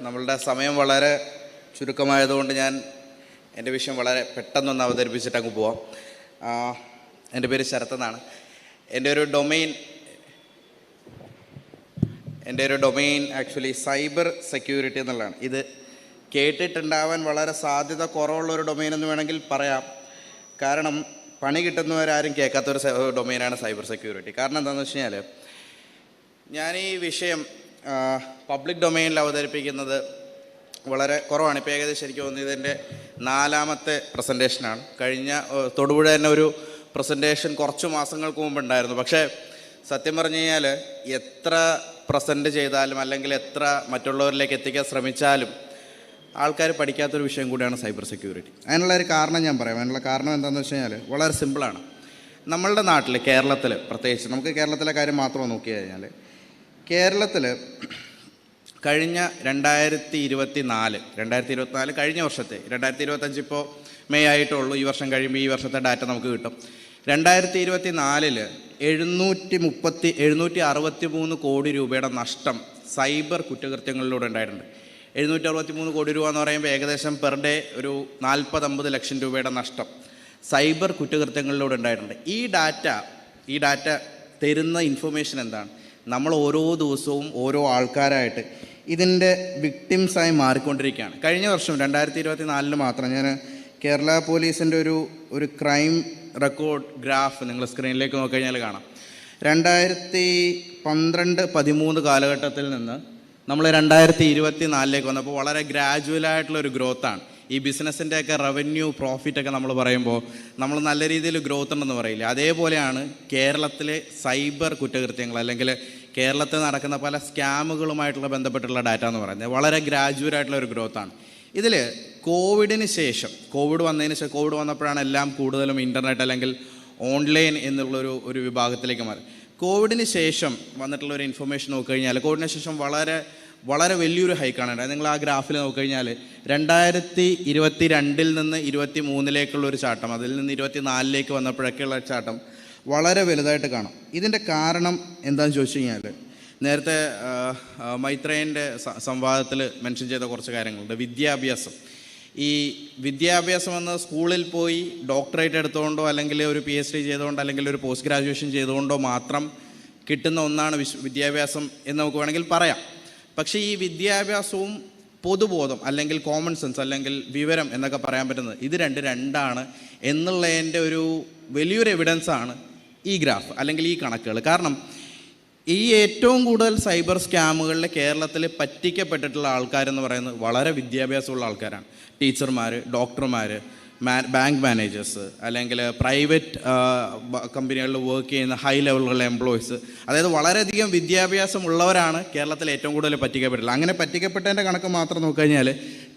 നമ്മളുടെ സമയം വളരെ ചുരുക്കമായതുകൊണ്ട് ഞാൻ എന്റെ വിഷയം വളരെ പെട്ടെന്നൊന്ന് അവതരിപ്പിച്ചിട്ട് അങ്ങ് പോവാം. എന്റെ പേര് ശരത് എന്നാണ്. എന്റെ ഒരു ഡൊമെയിൻ എന്റെ ഒരു ഡൊമെയിൻ ആക്ച്വലി സൈബർ സെക്യൂരിറ്റി എന്നുള്ളതാണ്. ഇത് കേട്ടിട്ടുണ്ടാവാൻ വളരെ സാധ്യത കുറവുള്ള ഒരു ഡൊമെയിൻ എന്ന് വേണമെങ്കിൽ പറയാം. കാരണം പണി കിട്ടുന്നവരാരും കേൾക്കാത്തൊരു ഡൊമെയിനാണ് സൈബർ സെക്യൂരിറ്റി. കാരണം എന്താണെന്ന് വെച്ച് കഴിഞ്ഞാൽ ഞാൻ ഈ വിഷയം പബ്ലിക് ഡൊമൈനിൽ അവതരിപ്പിക്കുന്നത് വളരെ കുറവാണ്. ഇപ്പോൾ ഏകദേശം എനിക്ക് തോന്നുന്നത് ഇതിന്റെ നാലാമത്തെ പ്രസന്റേഷനാണ് കഴിഞ്ഞ തൊടുപുഴ തന്നെ ഒരു പ്രസന്റേഷൻ കുറച്ച് മാസങ്ങൾക്ക് മുമ്പ് ഉണ്ടായിരുന്നു. പക്ഷേ സത്യം പറഞ്ഞു കഴിഞ്ഞാൽ എത്ര പ്രസന്റ് ചെയ്താലും അല്ലെങ്കിൽ എത്ര മറ്റുള്ളവരിലേക്ക് എത്തിക്കാൻ ശ്രമിച്ചാലും ആൾക്കാർ പഠിക്കാത്തൊരു വിഷയം കൂടിയാണ് സൈബർ സെക്യൂരിറ്റി അതിനുള്ള ഒരു കാരണം ഞാൻ പറയാം. അതിനുള്ള കാരണം എന്താണെന്ന് വെച്ച് കഴിഞ്ഞാൽ വളരെ സിമ്പിളാണ് നമ്മളുടെ നാട്ടിൽ കേരളത്തിൽ പ്രത്യേകിച്ച് നമുക്ക് കേരളത്തിലെ കാര്യം മാത്രം നോക്കി കഴിഞ്ഞാൽ കേരളത്തിൽ കഴിഞ്ഞ രണ്ടായിരത്തി ഇരുപത്തി നാല് രണ്ടായിരത്തി ഇരുപത്തിനാല് കഴിഞ്ഞ വർഷത്തെ രണ്ടായിരത്തി ഇരുപത്തഞ്ച് ഇപ്പോൾ മെയ് ആയിട്ടുള്ളൂ ഈ വർഷം കഴിയുമ്പോൾ ഈ വർഷത്തെ ഡാറ്റ നമുക്ക് കിട്ടും. രണ്ടായിരത്തി ഇരുപത്തി നാലിൽ എഴുന്നൂറ്റി മുപ്പത്തി എഴുന്നൂറ്റി അറുപത്തി മൂന്ന് കോടി രൂപയുടെ നഷ്ടം സൈബർ കുറ്റകൃത്യങ്ങളിലൂടെ ഉണ്ടായിട്ടുണ്ട്. എഴുന്നൂറ്റി അറുപത്തി മൂന്ന് കോടി രൂപ എന്ന് പറയുമ്പോൾ ഏകദേശം പെർ ഡേ ഒരു നാൽപ്പത് അമ്പത് ലക്ഷം രൂപയുടെ നഷ്ടം സൈബർ കുറ്റകൃത്യങ്ങളിലൂടെ ഉണ്ടായിട്ടുണ്ട്. ഈ ഡാറ്റ ഈ ഡാറ്റ തരുന്ന ഇൻഫർമേഷൻ എന്താണ്? നമ്മൾ ഓരോ ദിവസവും ഓരോ ആൾക്കാരായിട്ട് ഇതിന്റെ വിക്ടിംസായി മാറിക്കൊണ്ടിരിക്കുകയാണ്. കഴിഞ്ഞ വർഷം രണ്ടായിരത്തി ഇരുപത്തി നാലിൽ മാത്രം ഞാൻ കേരള പോലീസിന്റെ ഒരു ഒരു ക്രൈം റെക്കോർഡ് ഗ്രാഫ് നിങ്ങൾ സ്ക്രീനിലേക്ക് നോക്കിക്കഴിഞ്ഞാൽ കാണാം. രണ്ടായിരത്തി പന്ത്രണ്ട് പതിമൂന്ന് കാലഘട്ടത്തിൽ നിന്ന് നമ്മൾ രണ്ടായിരത്തി ഇരുപത്തി നാലിലേക്ക് വന്നപ്പോൾ വളരെ ഗ്രാജുവലായിട്ടുള്ള ഒരു ഗ്രോത്താണ് ഈ ബിസിനസ്സിന്റെയൊക്കെ റവന്യൂ പ്രോഫിറ്റ് ഒക്കെ നമ്മൾ പറയുമ്പോൾ നമ്മൾ നല്ല രീതിയിൽ ഗ്രോത്ത് ഉണ്ടെന്ന് പറയില്ല. അതേപോലെയാണ് കേരളത്തിലെ സൈബർ കുറ്റകൃത്യങ്ങൾ അല്ലെങ്കിൽ കേരളത്തിൽ നടക്കുന്ന പല സ്കാമുകളുമായിട്ടുള്ള ബന്ധപ്പെട്ടുള്ള ഡാറ്റ എന്ന് പറയുന്നത് വളരെ ഗ്രാജുവലായിട്ടുള്ള ഒരു ഗ്രോത്താണ് ഇതിൽ കോവിഡിന് ശേഷം കോവിഡ് വന്നതിന് ശേഷം കോവിഡ് വന്നപ്പോഴാണ് എല്ലാം കൂടുതലും ഇന്റർനെറ്റ് അല്ലെങ്കിൽ ഓൺലൈൻ എന്നുള്ളൊരു ഒരു വിഭാഗത്തിലേക്ക് മാറി. കോവിഡിന് ശേഷം വന്നിട്ടുള്ള ഒരു ഇൻഫർമേഷൻ നോക്കിക്കഴിഞ്ഞാൽ കോവിഡിന് ശേഷം വളരെ വളരെ വലിയൊരു ഹൈക്കാണ് ഉണ്ടായത് നിങ്ങൾ ആ ഗ്രാഫിൽ നോക്കിക്കഴിഞ്ഞാൽ രണ്ടായിരത്തി ഇരുപത്തി രണ്ടിൽ നിന്ന് ഇരുപത്തി മൂന്നിലേക്കുള്ള ഒരു ചാട്ടം അതിൽ നിന്ന് ഇരുപത്തി നാലിലേക്ക് വന്നപ്പോഴൊക്കെയുള്ള ചാട്ടം വളരെ വലുതായിട്ട് കാണാം. ഇതിന്റെ കാരണം എന്താണെന്ന് ചോദിച്ചു കഴിഞ്ഞാൽ നേരത്തെ മൈത്രേയന്റെ സംവാദത്തിൽ മെൻഷൻ ചെയ്ത കുറച്ച് കാര്യങ്ങളുണ്ട്. വിദ്യാഭ്യാസം. ഈ വിദ്യാഭ്യാസം എന്ന സ്കൂളിൽ പോയി ഡോക്ടറേറ്റ് എടുത്തുകൊണ്ടോ അല്ലെങ്കിൽ ഒരു പി എച്ച് ഡി ചെയ്തുകൊണ്ടോ അല്ലെങ്കിൽ ഒരു പോസ്റ്റ് ഗ്രാജുവേഷൻ ചെയ്തുകൊണ്ടോ മാത്രം കിട്ടുന്ന ഒന്നാണ് വിശ് വിദ്യാഭ്യാസം എന്ന് നമുക്ക് വേണമെങ്കിൽ പറയാം. പക്ഷേ ഈ വിദ്യാഭ്യാസവും പൊതുബോധം അല്ലെങ്കിൽ കോമൺ സെൻസ് അല്ലെങ്കിൽ വിവരം എന്നൊക്കെ പറയാൻ പറ്റുന്നത് ഇത് രണ്ട് രണ്ടാണ്. എന്നുള്ളതിന്റെ ഒരു വലിയൊരു എവിഡൻസാണ് ഈ ഗ്രാഫ് അല്ലെങ്കിൽ ഈ കണക്കുകൾ. കാരണം ഈ ഏറ്റവും കൂടുതൽ സൈബർ സ്കാമുകളിൽ കേരളത്തിൽ പറ്റിക്കപ്പെട്ടിട്ടുള്ള ആൾക്കാരെന്ന് പറയുന്നത് വളരെ വിദ്യാഭ്യാസമുള്ള ആൾക്കാരാണ്. ടീച്ചർമാർ ഡോക്ടർമാർ ബാങ്ക് മാനേജേഴ്സ് അല്ലെങ്കിൽ പ്രൈവറ്റ് കമ്പനികളിൽ വർക്ക് ചെയ്യുന്ന ഹൈ ലെവലുള്ള എംപ്ലോയീസ്. അതായത് വളരെയധികം വിദ്യാഭ്യാസം ഉള്ളവരാണ് കേരളത്തിൽ ഏറ്റവും കൂടുതൽ പറ്റിക്കപ്പെട്ടിട്ടുള്ളത്. അങ്ങനെ പറ്റിക്കപ്പെട്ടതിന്റെ കണക്ക് മാത്രം നോക്കിക്കഴിഞ്ഞാൽ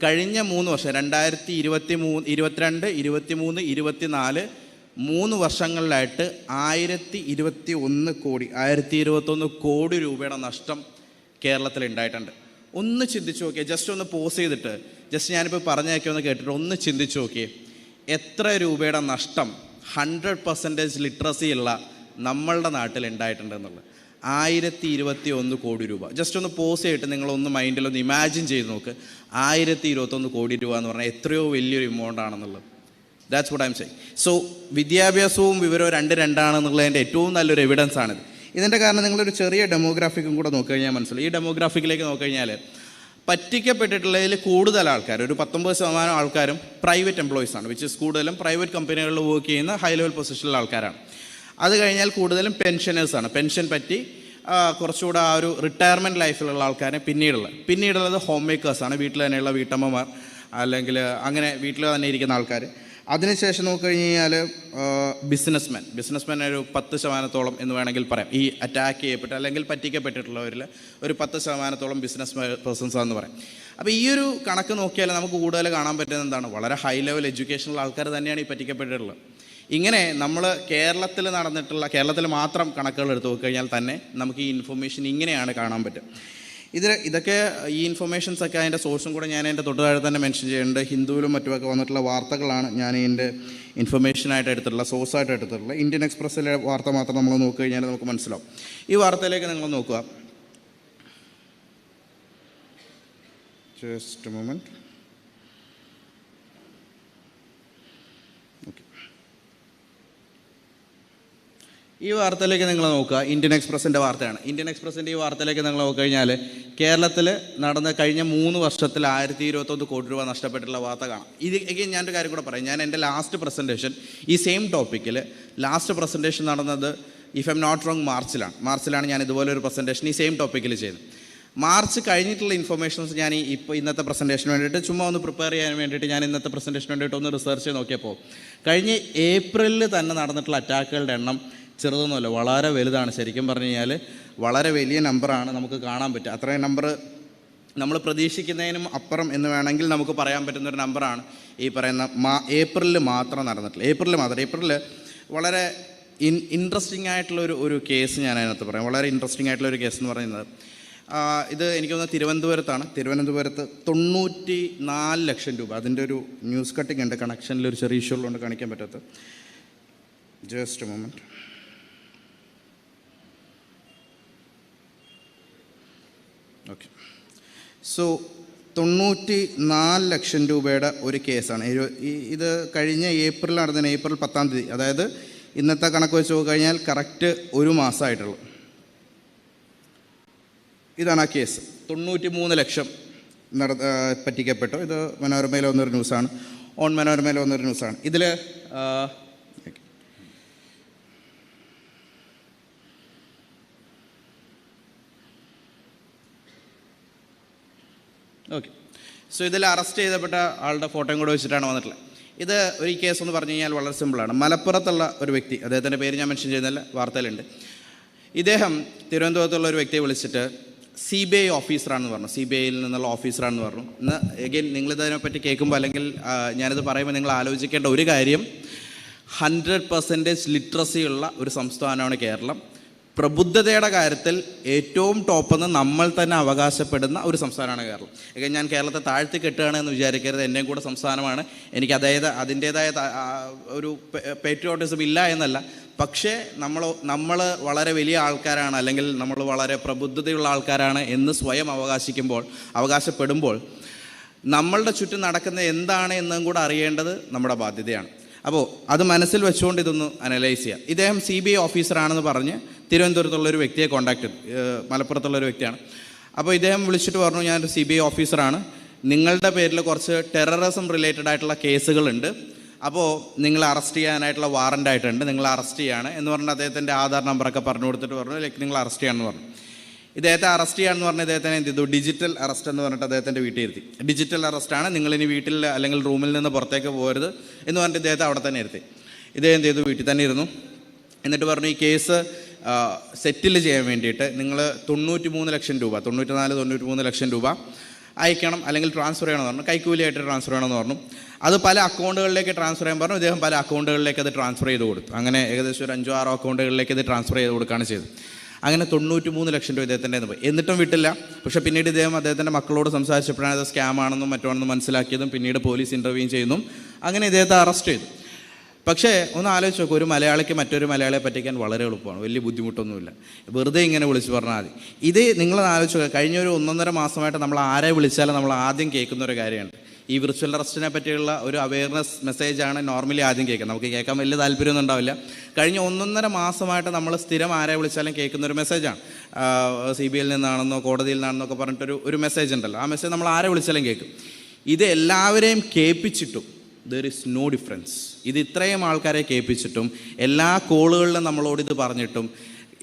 കഴിഞ്ഞ മൂന്ന് വർഷം രണ്ടായിരത്തി ഇരുപത്തി മൂന്ന് ഇരുപത്തിരണ്ട് ഇരുപത്തി മൂന്ന് ഇരുപത്തിനാല് മൂന്ന് വർഷങ്ങളിലായിട്ട് ആയിരത്തി ഇരുപത്തി ഒന്ന് കോടി ആയിരത്തി ഇരുപത്തൊന്ന് കോടി രൂപയുടെ നഷ്ടം കേരളത്തിൽ ഉണ്ടായിട്ടുണ്ട് ഒന്ന് ചിന്തിച്ചു നോക്കിയേ ജസ്റ്റ് ഒന്ന് പോസ് ചെയ്തിട്ട് ജസ്റ്റ് ഞാനിപ്പോൾ പറഞ്ഞൊക്കെ ഒന്ന് കേട്ടിട്ട് ഒന്ന് ചിന്തിച്ചു നോക്കിയേ എത്ര രൂപയുടെ നഷ്ടം ഹൺഡ്രഡ് പെർസെന്റേജ് ലിറ്ററസി ഉള്ള നമ്മളുടെ നാട്ടിൽ ഉണ്ടായിട്ടുണ്ട് എന്നുള്ളത്. ആയിരത്തി ഇരുപത്തി ഒന്ന് കോടി രൂപ. ജസ്റ്റ് ഒന്ന് പോസ് ചെയ്തിട്ട് നിങ്ങളൊന്ന് മൈൻഡിലൊന്ന് ഇമാജിൻ ചെയ്ത് നോക്ക്. ആയിരത്തി ഇരുപത്തൊന്ന് കോടി രൂപ എന്ന് പറഞ്ഞാൽ എത്രയോ വലിയൊരു എമൗണ്ട് ആണെന്നുള്ളത്. That's what I'm say so വിദ്യാഭ്യാസവും വിവരവും രണ്ട് രണ്ടാണെന്നുള്ളതിന്റെ ഏറ്റവും നല്ലൊരു എവിഡൻസ് ആണിത്. ഇതിന്റെ കാരണം നിങ്ങളൊരു ചെറിയ ഡെമോഗ്രാഫിക്കും കൂടെ നോക്കിക്കഴിഞ്ഞാൽ മനസ്സിലാവും. ഈ ഡെമോഗ്രാഫിക്കിലേക്ക് നോക്കിക്കഴിഞ്ഞാൽ പറ്റിക്കപ്പെട്ടിട്ടുള്ളതിൽ കൂടുതൽ ആൾക്കാർ ഒരു പത്തൊമ്പത് ശതമാനം ആൾക്കാരും പ്രൈവറ്റ് എംപ്ലോയീസ് ആണ് വിച്ച് ഇസ് കൂടുതലും പ്രൈവറ്റ് കമ്പനികളിൽ വർക്ക് ചെയ്യുന്ന ഹൈ ലെവൽ പൊസിഷനിലുള്ള ആൾക്കാരാണ്. അത് കഴിഞ്ഞാൽ കൂടുതലും പെൻഷനേഴ്സാണ് പെൻഷൻ പറ്റി കുറച്ചുകൂടെ ആ ഒരു റിട്ടയർമെന്റ് ലൈഫിലുള്ള ആൾക്കാരെ പിന്നീടുള്ള പിന്നീടുള്ളത് ഹോം മേക്കേഴ്സാണ് വീട്ടിൽ തന്നെയുള്ള വീട്ടമ്മമാർ അല്ലെങ്കിൽ അങ്ങനെ വീട്ടിൽ തന്നെ ഇരിക്കുന്ന ആൾക്കാർ അതിനുശേഷം നോക്കിക്കഴിഞ്ഞ് കഴിഞ്ഞാൽ ബിസിനസ്മാൻ ബിസിനസ്മാൻ ഒരു പത്ത് ശതമാനത്തോളം എന്ന് വേണമെങ്കിൽ പറയാം. ഈ അറ്റാക്ക് ചെയ്യപ്പെട്ട അല്ലെങ്കിൽ പറ്റിക്കപ്പെട്ടിട്ടുള്ളവരിൽ ഒരു പത്ത് ശതമാനത്തോളം ബിസിനസ് പേഴ്സൺസ് ആണെന്ന് പറയാം. അപ്പോൾ ഈ ഒരു കണക്ക് നോക്കിയാൽ നമുക്ക് കൂടുതൽ കാണാൻ പറ്റുന്നത് എന്താണ്? വളരെ ഹൈ ലെവൽ എഡ്യൂക്കേഷനുള്ള ആൾക്കാർ തന്നെയാണ് ഈ പറ്റിക്കപ്പെട്ടിട്ടുള്ളത്. ഇങ്ങനെ നമ്മൾ കേരളത്തിൽ നടന്നിട്ടുള്ള കേരളത്തിൽ മാത്രം കണക്കുകൾ എടുത്തു നോക്കിക്കഴിഞ്ഞാൽ തന്നെ നമുക്ക് ഈ ഇൻഫർമേഷൻ ഇങ്ങനെയാണ് കാണാൻ പറ്റും ഇത് ഇതൊക്കെ ഈ ഇൻഫർമേഷൻസ് ഒക്കെ അതിന്റെ സോഴ്സും കൂടെ ഞാൻ എന്റെ തൊട്ട് താഴെ തന്നെ മെൻഷൻ ചെയ്യുന്നുണ്ട്. ഹിന്ദുവിലും മറ്റുമൊക്കെ വന്നിട്ടുള്ള വാർത്തകളാണ് ഞാൻ ഇതിന്റെ ഇൻഫർമേഷനായിട്ട് എടുത്തിട്ടുള്ള സോഴ്സായിട്ട് എടുത്തിട്ടുള്ള. ഇന്ത്യൻ എക്സ്പ്രസ്സിലെ വാർത്ത മാത്രം നമ്മൾ നോക്കി കഴിഞ്ഞാൽ നമുക്ക് മനസ്സിലാവും. ഈ വാർത്തയിലേക്ക് നിങ്ങൾ നോക്കുക. ജസ്റ്റ് മൊമെന്റ് ഈ വാർത്തയിലേക്ക് നിങ്ങൾ നോക്കുക. ഇന്ത്യൻ എക്സ്പ്രസിന്റെ വാർത്തയാണ്. ഇന്ത്യൻ എക്സ്പ്രസിന്റെ ഈ വാർത്തയിലേക്ക് നിങ്ങൾ നോക്കിക്കഴിഞ്ഞാൽ കേരളത്തിൽ നടന്ന കഴിഞ്ഞ മൂന്ന് വർഷത്തിൽ ആയിരത്തി ഇരുപത്തൊന്ന് കോടി രൂപ നഷ്ടപ്പെട്ടിട്ടുള്ള വാർത്ത കാണാം. ഇത് again ഞാനൊരു കാര്യം കൂടെ പറയാം. ഞാൻ എന്റെ ലാസ്റ്റ് പ്രസന്റേഷൻ ഈ സെയിം ടോപ്പിക്കിൽ ലാസ്റ്റ് പ്രസന്റേഷൻ നടന്നത് ഇഫ് എം നോട്ട് റോങ് മാർച്ചിലാണ്. മാർച്ചിലാണ് ഞാൻ ഇതുപോലെ ഒരു പ്രസന്റേഷൻ ഈ സെയിം ടോപ്പിക്കിൽ ചെയ്തത്. മാർച്ച് കഴിഞ്ഞിട്ടുള്ള ഇൻഫർമേഷൻസ് ഞാൻ ഇപ്പോൾ ഇന്നത്തെ പ്രസന്റേഷന് വേണ്ടിയിട്ട് ചുമ്മാ ഒന്ന് പ്രിപ്പയർ ചെയ്യാൻ വേണ്ടിയിട്ട് ഞാൻ ഇന്നത്തെ പ്രസന്റേഷന് വേണ്ടിയിട്ട് ഒന്ന് റിസർച്ച് ചെയ്ത് നോക്കിയപ്പോൾ കഴിഞ്ഞ ഏപ്രിലിൽ തന്നെ നടന്നിട്ടുള്ള അറ്റാക്കുകളുടെ എണ്ണം ചെറുതൊന്നുമല്ല വളരെ വലുതാണ് ശരിക്കും പറഞ്ഞു കഴിഞ്ഞാൽ വളരെ വലിയ നമ്പറാണ് നമുക്ക് കാണാൻ പറ്റുക. അത്രയും നമ്പർ നമ്മൾ പ്രതീക്ഷിക്കുന്നതിനും അപ്പുറം എന്ന് വേണമെങ്കിൽ നമുക്ക് പറയാൻ പറ്റുന്ന ഒരു നമ്പറാണ് ഈ പറയുന്ന മാ ഏപ്രിലിൽ മാത്രം നടന്നിട്ടില്ല ഏപ്രിലിൽ മാത്രം ഏപ്രിലിൽ വളരെ ഇൻ ഇൻട്രസ്റ്റിംഗ് ആയിട്ടുള്ള ഒരു ഒരു കേസ് ഞാൻ അതിനകത്ത് പറയാം. വളരെ ഇൻട്രസ്റ്റിംഗ് ആയിട്ടുള്ള ഒരു കേസ് എന്ന് പറയുന്നത്. ഇത് എനിക്ക് തോന്നുന്നത് തിരുവനന്തപുരത്താണ്. തിരുവനന്തപുരത്ത് തൊണ്ണൂറ്റി നാല് ലക്ഷം രൂപ. അതിന്റെ ഒരു ന്യൂസ് കട്ടിംഗ് ഉണ്ട്. കണക്ഷനിൽ ഒരു ചെറിയ ഇഷ്യൂ ഉള്ളതുകൊണ്ട് കാണിക്കാൻ പറ്റാത്ത. ജസ്റ്റ് മൊമെന്റ് സോ തൊണ്ണൂറ്റി നാല് ലക്ഷം രൂപയുടെ ഒരു കേസാണ്. ഇത് കഴിഞ്ഞ ഏപ്രിൽ നടന്നതിന് ഏപ്രിൽ പത്താം തീയതി. അതായത് ഇന്നത്തെ കണക്ക് വെച്ച് നോക്കിക്കഴിഞ്ഞാൽ കറക്റ്റ് ഒരു മാസമായിട്ടുള്ളൂ. ഇതാണ് ആ കേസ്. തൊണ്ണൂറ്റി മൂന്ന് ലക്ഷം നട പറ്റിക്കപ്പെട്ടു. ഇത് മനോരമയിൽ വന്നൊരു ന്യൂസാണ്. ഓൺ മനോരമയിൽ വന്നൊരു ന്യൂസാണ് ഇതിൽ ഓക്കെ സോ ഇതിൽ അറസ്റ്റ് ചെയ്തപ്പെട്ട ആളുടെ ഫോട്ടോയും കൂടെ വെച്ചിട്ടാണ് വന്നിട്ടുള്ളത്. ഇത് ഒരു കേസ് എന്ന് പറഞ്ഞു കഴിഞ്ഞാൽ വളരെ സിമ്പിളാണ് മലപ്പുറത്തുള്ള ഒരു വ്യക്തി അദ്ദേഹത്തിന്റെ പേര് ഞാൻ മെൻഷൻ ചെയ്യുന്നില്ല വാർത്തയിലുണ്ട്. ഇദ്ദേഹം തിരുവനന്തപുരത്തുള്ള ഒരു വ്യക്തിയെ വിളിച്ചിട്ട് സി ബി ഐ ഓഫീസറാണെന്ന് പറഞ്ഞു. സി ബി ഐയിൽ നിന്നുള്ള ഓഫീസറാണെന്ന് പറഞ്ഞു. ഇന്ന് എഗെയിൻ നിങ്ങളിതിനെപ്പറ്റി കേൾക്കുമ്പോൾ അല്ലെങ്കിൽ ഞാനിത് പറയുമ്പോൾ നിങ്ങൾ ആലോചിക്കേണ്ട ഒരു കാര്യം ഹൺഡ്രഡ് പെർസെന്റേജ് ലിറ്ററസി ഉള്ള ഒരു സംസ്ഥാനമാണ് കേരളം. പ്രബുദ്ധതയുടെ കാര്യത്തിൽ ഏറ്റവും ടോപ്പെന്ന് നമ്മൾ തന്നെ അവകാശപ്പെടുന്ന ഒരു സംസ്ഥാനമാണ് കേരളം. ഒക്കെ ഞാൻ കേരളത്തെ താഴ്ത്തി കെട്ടുകയാണ് എന്ന് വിചാരിക്കരുത്. എന്റെയും കൂടെ സംസ്ഥാനമാണ്. എനിക്ക് അതായത് അതിന്റേതായ ഒരു പേട്രിയോട്ടിസം ഇല്ല എന്നല്ല. പക്ഷേ നമ്മൾ നമ്മൾ വളരെ വലിയ ആൾക്കാരാണ് അല്ലെങ്കിൽ നമ്മൾ വളരെ പ്രബുദ്ധതയുള്ള ആൾക്കാരാണ് എന്ന് സ്വയം അവകാശിക്കുമ്പോൾ അവകാശപ്പെടുമ്പോൾ നമ്മളുടെ ചുറ്റും നടക്കുന്ന എന്താണ് എന്നും കൂടെ അറിയേണ്ടത് നമ്മുടെ ബാധ്യതയാണ്. അപ്പോൾ അത് മനസ്സിൽ വെച്ചുകൊണ്ട് ഇതൊന്ന് അനലൈസ് ചെയ്യാം. ഇദ്ദേഹം സി ബി ഐ ഓഫീസറാണെന്ന് പറഞ്ഞ് തിരുവനന്തപുരത്തുള്ള ഒരു വ്യക്തിയെ കോൺടാക്ട് മലപ്പുറത്തുള്ള ഒരു വ്യക്തിയാണ്. അപ്പോൾ ഇദ്ദേഹം വിളിച്ചിട്ട് പറഞ്ഞു ഞാനൊരു സി ബി ഐ ഓഫീസറാണ് നിങ്ങളുടെ പേരിൽ കുറച്ച് ടെററിസം റിലേറ്റഡ് ആയിട്ടുള്ള കേസുകളുണ്ട്. അപ്പോൾ നിങ്ങൾ അറസ്റ്റ് ചെയ്യാനായിട്ടുള്ള വാറന്റ് ആയിട്ടുണ്ട്. നിങ്ങൾ അറസ്റ്റ് ചെയ്യാണ്. എന്ന് പറഞ്ഞ് അദ്ദേഹത്തിന്റെ ആധാർ നമ്പറൊക്കെ പറഞ്ഞു കൊടുത്തിട്ട് പറഞ്ഞു ലൈക്ക് നിങ്ങൾ അറസ്റ്റ് ചെയ്യാമെന്ന് പറഞ്ഞു. ഇദ്ദേഹത്തെ അറസ്റ്റ് ചെയ്യാന്ന് പറഞ്ഞ ഇദ്ദേഹത്തിനെ എന്ത് ചെയ്തു? ഡിജിറ്റൽ അറസ്റ്റ് എന്ന് പറഞ്ഞിട്ട് അദ്ദേഹത്തിന്റെ വീട്ടിൽ ഇരുത്തി. ഡിജിറ്റൽ അറസ്റ്റാണ് നിങ്ങൾ ഇനി വീട്ടിൽ അല്ലെങ്കിൽ റൂമിൽ നിന്ന് പുറത്തേക്ക് പോകരുത് എന്ന് പറഞ്ഞിട്ട് ഇദ്ദേഹത്തെ അവിടെ തന്നെ ഇരുത്തി. ഇദ്ദേഹം എന്ത് ചെയ്തു? വീട്ടിൽ തന്നെ ഇരുന്നു. എന്നിട്ട് പറഞ്ഞു ഈ കേസ് സെറ്റിൽ ചെയ്യാൻ വേണ്ടിയിട്ട് നിങ്ങൾ തൊണ്ണൂറ്റി മൂന്ന് ലക്ഷം രൂപ തൊണ്ണൂറ്റി നാല് തൊണ്ണൂറ്റി മൂന്ന് ലക്ഷം രൂപ അയക്കണം അല്ലെങ്കിൽ ട്രാൻസ്ഫർ ചെയ്യണമെന്ന് പറഞ്ഞു. കൈക്കൂലിയായിട്ട് ട്രാൻസ്ഫർ ചെയ്യണമെന്ന് പറഞ്ഞു. അത് പല അക്കൗണ്ടുകളിലേക്ക് ട്രാൻസ്ഫർ ചെയ്യാൻ പറഞ്ഞു. അദ്ദേഹം പല അക്കൗണ്ടുകളിലേക്ക് അത് ട്രാൻസ്ഫർ ചെയ്ത് കൊടുത്തു. അങ്ങനെ ഏകദേശം ഒരു അഞ്ചോ ആറോ അക്കൗണ്ടുകളിലേക്ക് ഇത് ട്രാൻസ്ഫർ ചെയ്ത് കൊടുക്കുകയാണ് ചെയ്തത്. അങ്ങനെ തൊണ്ണൂറ്റി മൂന്ന് ലക്ഷം രൂപ ഇദ്ദേഹത്തിന്റെ പോയി. എന്നിട്ടും വിട്ടില്ല. പക്ഷേ പിന്നീട് ഇദ്ദേഹം അദ്ദേഹത്തിന്റെ മക്കളോട് സംസാരിച്ചപ്പോഴാണ് അത് സ്കാം ആണെന്നും മനസ്സിലാക്കിയതും പിന്നീട് പോലീസ് ഇന്റർവ്യൂ ചെയ്യുന്നു. അങ്ങനെ ഇദ്ദേഹത്തെ അറസ്റ്റ് ചെയ്തു. പക്ഷേ ഒന്ന് ആലോചിച്ച് നോക്കും ഒരു മലയാളിക്ക് മറ്റൊരു മലയാളിയെ പറ്റിക്കാൻ വളരെ എളുപ്പമാണ് വലിയ ബുദ്ധിമുട്ടൊന്നുമില്ല. വെറുതെ ഇങ്ങനെ വിളിച്ച് പറഞ്ഞാൽ മതി. ഇത് നിങ്ങൾ ആലോചിച്ച് നോക്കുക കഴിഞ്ഞ ഒരു ഒന്നൊന്നര മാസമായിട്ട് നമ്മൾ ആരെ വിളിച്ചാലും നമ്മൾ ആദ്യം കേൾക്കുന്ന ഒരു കാര്യമാണ്. ഈ വിർച്വൽ അറസ്റ്റിനെ പറ്റിയുള്ള ഒരു അവയർനെസ് മെസ്സേജാണ് നോർമലി ആദ്യം കേൾക്കുന്നത് നമുക്ക് കേൾക്കാൻ വലിയ താല്പര്യമൊന്നും ഉണ്ടാവില്ല. കഴിഞ്ഞ ഒന്നൊന്നര മാസമായിട്ട് നമ്മൾ സ്ഥിരം ആരെ വിളിച്ചാലും കേൾക്കുന്ന ഒരു മെസ്സേജാണ് സി ബി ഐയിൽ നിന്നാണെന്നോ കോടതിയിൽ നിന്നാണെന്നൊക്കെ പറഞ്ഞിട്ടൊരു ഒരു മെസ്സേജ് ഉണ്ടല്ലോ. ആ മെസ്സേജ് നമ്മൾ ആരെ വിളിച്ചാലും കേൾക്കും. ഇത് എല്ലാവരെയും കേൾപ്പിച്ചിട്ടും ദർ ഇസ് നോ ഡിഫറൻസ് ഇത് ഇത്രയും ആൾക്കാരെ കേൾപ്പിച്ചിട്ടും എല്ലാ കോളുകളിലും നമ്മളോട് ഇത് പറഞ്ഞിട്ടും